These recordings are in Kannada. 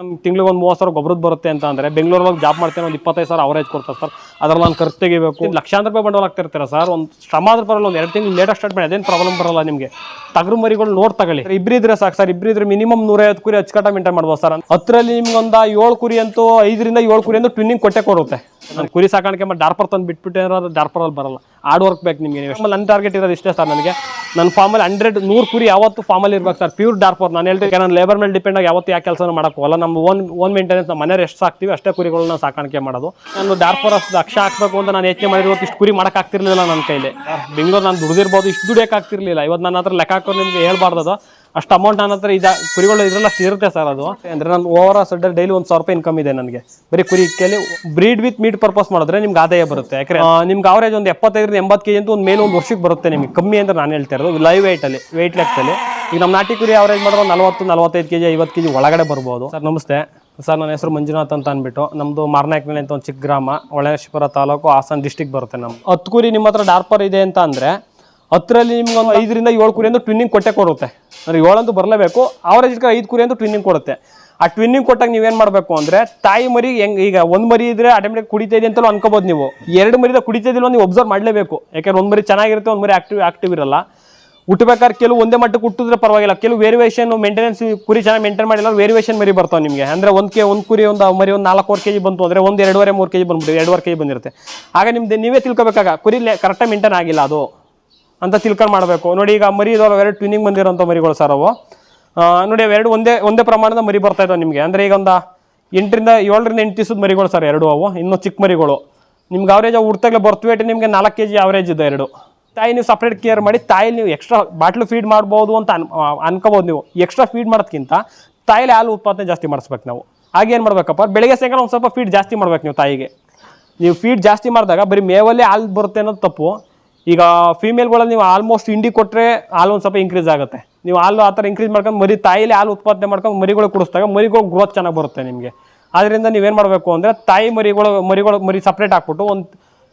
ನಮ್ಗೆ ತಿಂಗ್ಳಿಗೆ ಒಂದು ಮೂವತ್ತು ಸಾವಿರ ಗೊಬ್ಬರದ್ದು ಬರುತ್ತೆ ಅಂತ ಅಂದರೆ ಬೆಂಗಳೂರಲ್ಲಿ ಜಾಬ್ ಮಾಡ್ತೇನೆ ಒಂದು ಇಪ್ಪತ್ತೈದು ಸಾವಿರ ಅವರೇಜ್ ಕೊಡ್ತಾರೆ ಸರ್ ಅದ್ರಲ್ಲಿ ನಾನು ಖರ್ಚು ತೆಗಿಬೇಕು. ಲಕ್ಷಾಂತರ ರೂಪಾಯಿ ಬಂಡವಾಳ ಆಗ್ತಿರ್ತೀರ ಸರ್ ಒಂದು ಶ್ರಮ ಆದ್ರೂ ಬರಲ್ಲ ಒಂದು ಎರಡು ತಿಂಗಳು ಲೇಟಾಗಿ ಸ್ಟಾರ್ಟ್ ಮಾಡಿ ಅದೇನು ಪ್ರಾಬ್ಲಮ್ ಬರಲ್ಲ ನಿಮಗೆ. ತಗರು ಮರಿಗಳು ನೋಡ್ ತಗೊಳ್ಳಿ. ಇಬ್ಬರಿದ್ರೆ ಸಾಕು ಸರ್ ಇಬ್ಬರಿದ್ರೆ ಮಿನಿಮಮ್ ನೂರೈವತ್ತು ಕುರಿ ಅಚ್ಚುಕಟ್ಟ ಮೇಂಟೈನ್ ಮಾಡ್ಬೋದು ಸರ್ ಹತ್ತರಲ್ಲಿ ನಿಮ್ಗೆ ಒಂದು ಏಳು ಕುರಿ ಅಂತೂ ಐದರಿಂದ ಏಳು ಕುರಿ ಅಂತೂ ಟ್ವಿನ್ನಿಂಗ್ ಕೊಟ್ಟೆ ಕೊಡುತ್ತೆ. ನಾನು ಕುರಿ ಸಾಕಾಣಿಕೆ ಮಾಡಿ ಡಾರ್ಪರ್ ತಂದು ಬಿಟ್ಬಿಟ್ಟೆ ಅಂದ್ರೆ ಡಾರ್ಪರಲ್ಲಿ ಬರಲ್ಲ. ಹಾರ್ಡ್ ವರ್ಕ್ ಬೇಕು ನಿಮಗೆ ನನ್ನ ಟಾರ್ಗೆಟ್ ಇರೋದು ಇಷ್ಟೇ ಸರ್ ನನಗೆ. ನನ್ನ ಫಾರ್ಮಲ್ಲಿ ಹಂಡ್ರೆಡ್ ನೂರು ಕುರಿ ಯಾವತ್ತು ಫಾರ್ಮಲ್ಲಿ ಇರ್ಬೇಕು ಸರ್ ಪ್ಯೂರ್ ಡಾರ್ಪರ್ ನಾನು ಹೇಳ್ತೀನಿ ನಾನು ಲೇಬರ್ ಮೇಲೆ ಡಿಪೆಂಡ್ ಆಗಿ ಯಾವತ್ತು ಯಾಕೆ ಕೆಲಸ ಮಾಡೋಕ್ಕೋಲ್ಲ ನಮ್ಮ ಓನ್ ಓನ್ ಮೇಂಟೆನೆನ್ಸ್ ನಮ್ಮ ಮನೆಯವ್ರು ಎಷ್ಟು ಸಾಕ್ತೀವಿ ಅಷ್ಟೇ ಕುರಿಗಳನ್ನ ಸಾಕಾಣಿಕೆ ಮಾಡೋದು. ನಾನು ಡಾರ್ಪರ್ ಅಷ್ಟು ಅಕ್ಷ ಹಾಕ್ಬೇಕು ಅಂತ ನಾನು ಯೋಚನೆ ಮಾಡಿರೋದು ಇಷ್ಟು ಕುರಿ ಮಾಡಕ್ಕೆ ಆಗ್ತಿರ್ಲಿಲ್ಲ ನನ್ನ ಕೈಲಿ. ಬೆಂಗಳೂರು ನಾನು ದುಡ್ದಿರ್ಬೋದು. ಇಷ್ಟು ದುಡಿಯೋಕ್ಕಾಗ್ತಿರ್ಲಿಲ್ಲ ಇವತ್ತು ನನ್ನ ಹತ್ರ ಲೆಕ್ಕ ಹಾಕೋ ನಿಮಗೆ ಹೇಳ್ಬಾರ್ದು ಅಷ್ಟು ಅಮೌಂಟ್ ನನ್ನ ಹತ್ರ ಇದ. ಕುರಿಗಳು ಇದ್ರಲ್ಲ ಅಷ್ಟು ಸರ್ ಅದು. ಅಂದ್ರೆ ನಾನು ಓವರ್ ಸಡ್ಡ ಡೈಲಿ ಒಂದು ಸಾವಿರ ರೂಪಾಯಿ ಇನ್ಕಮ್ ಇದೆ ನನಗೆ. ಬರೀ ಕುರಿ ಕೇಳಿ ಬ್ರೀಡ್ ವಿತ್ ಮೀಟ್ ಪರ್ಪಸ್ ಮಾಡಿದ್ರೆ ನಿಮ್ಗೆ ಆದಾಯ ಬರುತ್ತೆ. ಆ, ನಿಮ್ಗೆ ಅವರೇಜ್ ಒಂದು ಎಪ್ಪತ್ತೈದರಿಂದ ಎಂಬತ್ತು ಕೆಜಿ ಅಂತ ಒಂದು ಮೇಲೆ ಒಂದು ವರ್ಷಕ್ಕೆ ಬರುತ್ತೆ ನಿಮಗೆ. ಕಮ್ಮಿ ಅಂತ ನಾನು ಹೇಳ್ತಾ ಇರೋದು ಲೈವ್ ವೇಟಲ್ಲಿ ವೇಟ್ ಲೆಕ್ಕದಲ್ಲಿ ಈಗ ನಮ್ಮ ನಾಟಿ ಕುರಿ ಅವರೇಜ್ ಮಾಡಿದ್ರೆ ನಲವತ್ತು ನಲವತ್ತೈದು ಕೆಜಿ ಐವತ್ತು ಕೆಜಿ ಒಳಗಡೆ ಬರ್ಬೋದು. ಸರ್ ನಮಸ್ತೆ. ಸರ್ ನನ್ನ ಹೆಸರು ಮಂಜುನಾಥ್ ಅಂತ ಅಂದ್ಬಿಟ್ಟು ನಮ್ಮದು ಮಾರ್ನಾಯಕ್ನಲ್ಲಿ ಅಂತ ಒಂದು ಚಿಕ್ಕ ಗ್ರಾಮ ಒಳನೇಶ್ವರ ತಾಲೂಕು ಹಾಸನ ಡಿಸ್ಟಿಕ್ ಬರುತ್ತೆ ನಮ್ಮ ಹತ್ತು ಕುರಿ ನಿಮ್ಮ ಹತ್ರ ಡಾರ್ಪರ್ ಇದೆ ಅಂತ ಅಂದರೆ ಹತ್ತರಲ್ಲಿ ನಿಮ್ಗೆ ಒಂದು ಐದರಿಂದ ಏಳು ಕುರಿ ಅಂದ್ರೆ ಟ್ವಿನ್ನಿಂಗ್ ಕೊಟ್ಟೆ ಕೊಡುತ್ತೆ. ಅಂದ್ರೆ ಏಳಂತೂ ಬರಲೇಬೇಕು ಅವರೇಜ್ ಐದು ಕುರಿ ಅಂತ ಟ್ವಿನ್ನಿಂಗ್ ಕೊಡುತ್ತೆ. ಆ ಟ್ವಿನ್ನಿಂಗ್ ಕೊಟ್ಟಾಗ ನೀವೇನು ಮಾಡಬೇಕು ಅಂದರೆ ತಾಯಿ ಮರಿ ಹೆಂಗ್, ಈಗ ಒಂದು ಮರಿ ಇದ್ರೆ ಆಟೋಮೆಟಿಕ್ ಕುಡಿತಾ ಇದೆ ಅಂತಲೂ ಅನ್ಕೋಬೋದು ನೀವು. ಎರಡು ಮರಿದ ಕುಡಿತಾ ಇದಿಲ್ಲ ನೀವು ಒಬ್ಸರ್ವ್ ಮಾಡಲೇಬೇಕು. ಯಾಕಂದ್ರೆ ಒಂದು ಮರಿ ಚೆನ್ನಾಗಿರುತ್ತೆ, ಒಂದು ಮರಿ ಆಕ್ಟಿವ್ ಆಕ್ಟಿವ್ ಇರಲ್ಲ. ಹುಟ್ಟಬೇಕಾದ್ರೆ ಕೆಲವು ಒಂದೇ ಮಟ್ಟಕ್ಕೆ ಹುಟ್ಟಿದ್ರೆ ಪರವಾಗಿಲ್ಲ. ಕೆಲವು ವೇರಿಯೇಷನ್ ಮೇಂಟೆನೆನ್ಸ್ ಕುರಿ ಚೆನ್ನಾಗಿ ಮೇಂಟೈನ್ ಮಾಡಿಲ್ಲ ವೇರಿಯೇಷನ್ ಮರಿ ಬರ್ತಾವೆ ನಿಮಗೆ. ಅಂದರೆ ಒಂದು ಕೆ, ಒಂದು ಕುರಿ ಒಂದು, ಮರಿ ಒಂದು ನಾಲ್ಕೂವರೆ ಕೆ ಜಿ ಬಂತು ಅಂದರೆ ಒಂದು ಎರಡೂವರೆ ಮೂರು ಕೆ ಜಿ ಬಂದ್ಬಿಟ್ಟು ಎರಡೂವರೆ ಕೆ ಜಿ ಬಂದಿರುತ್ತೆ. ಆಗ ನಿಮ್ದು, ನೀವೇ ತಿಳ್ಕೊಬೇಕಾಗ, ಕುರಿ ಕರೆಕ್ಟಾಗಿ ಮೇಂಟೈನ್ ಆಗಿಲ್ಲ ಅದು. ಅಂತ ತಿಳ್ಕೊಂಡು ಮಾಡಬೇಕು. ನೋಡಿ, ಈಗ ಮರಿ ಇದಾವೆ, ಎರಡು ಟ್ವಿನಿಂಗ್ ಬಂದಿರೋಂಥ ಮರಿಗಳು ಸರ್ ಅವು. ನೋಡಿ ಎರಡು ಒಂದೇ ಒಂದೇ ಪ್ರಮಾಣದ ಮರಿ ಬರ್ತಾ ಇದಾವೆ ನಿಮಗೆ. ಅಂದರೆ ಈಗ ಒಂದು ಎಂಟರಿಂದ ಏಳರಿಂದ ಎಂಟು ದಿವಸದ ಮರಿಗಳು ಸರ್ ಎರಡು ಅವು. ಇನ್ನೂ ಚಿಕ್ಕ ಮರಿಗಳು. ನಿಮ್ಗೆ ಅವರೇಜ್ ಹುಡ್ತಾಗಲೇ ಬರ್ತ್ವೇಟ್ ನಿಮಗೆ ನಾಲ್ಕು ಕೆ ಜಿ ಅವರೇಜ್ ಇದೆ ಎರಡು. ತಾಯಿ ನೀವು ಸಪ್ರೇಟ್ ಕೇರ್ ಮಾಡಿ ತಾಯಿ ನೀವು ಎಕ್ಸ್ಟ್ರಾ ಬಾಟ್ಲು ಫೀಡ್ ಮಾಡ್ಬೋದು ಅಂತ ಅನ್ ಅನ್ಕೋಬೋದು ನೀವು. ಎಕ್ಸ್ಟ್ರಾ ಫೀಡ್ ಮಾಡೋದಕ್ಕಿಂತ ತಾಯಿಲಿ ಹಾಲು ಉತ್ಪಾದನೆ ಜಾಸ್ತಿ ಮಾಡಿಸ್ಬೇಕು ನಾವು. ಆಗೇನು ಮಾಡ್ಬೇಕಪ್ಪ? ಬೆಳಗ್ಗೆ ಸಾಯಂಕಾಲ ಒಂದು ಸ್ವಲ್ಪ ಫೀಡ್ ಜಾಸ್ತಿ ಮಾಡ್ಬೇಕು ನೀವು ತಾಯಿಗೆ. ನೀವು ಫೀಡ್ ಜಾಸ್ತಿ ಮಾಡಿದಾಗ ಬರೀ ಮೇವಲ್ಲೇ ಹಾಲು ಬರುತ್ತೆ ಅನ್ನೋದು ತಪ್ಪು. ಈಗ ಫೀಮೇಲ್ಗಳಲ್ಲಿ ನೀವು ಆಲ್ಮೋಸ್ಟ್ ಇಂಡಿ ಕೊಟ್ಟರೆ ಹಾಲು ಒಂದು ಸ್ವಲ್ಪ ಇನ್ಕ್ರೀಸ್ ಆಗುತ್ತೆ. ನೀವು ಹಾಲು ಆ ಥರ ಇನ್ಕ್ರೀಸ್ ಮಾಡ್ಕೊಂಡು ಮರಿ ತಾಯಿಲಿ ಹಾಲು ಉತ್ಪಾದನೆ ಮಾಡ್ಕೊಂಡು ಮರಿಗಳು ಕುಡಿಸಿದಾಗ ಮರಿಗಳು ಗ್ರೋತ್ ಚೆನ್ನಾಗಿ ಬರುತ್ತೆ ನಿಮಗೆ. ಆದ್ದರಿಂದ ನೀವೇನು ಮಾಡಬೇಕು ಅಂದರೆ ತಾಯಿ ಮರಿಗಳು ಮರಿಗಳು ಮರಿ ಸಪ್ರೇಟ್ ಹಾಕ್ಬಿಟ್ಟು ಒಂದು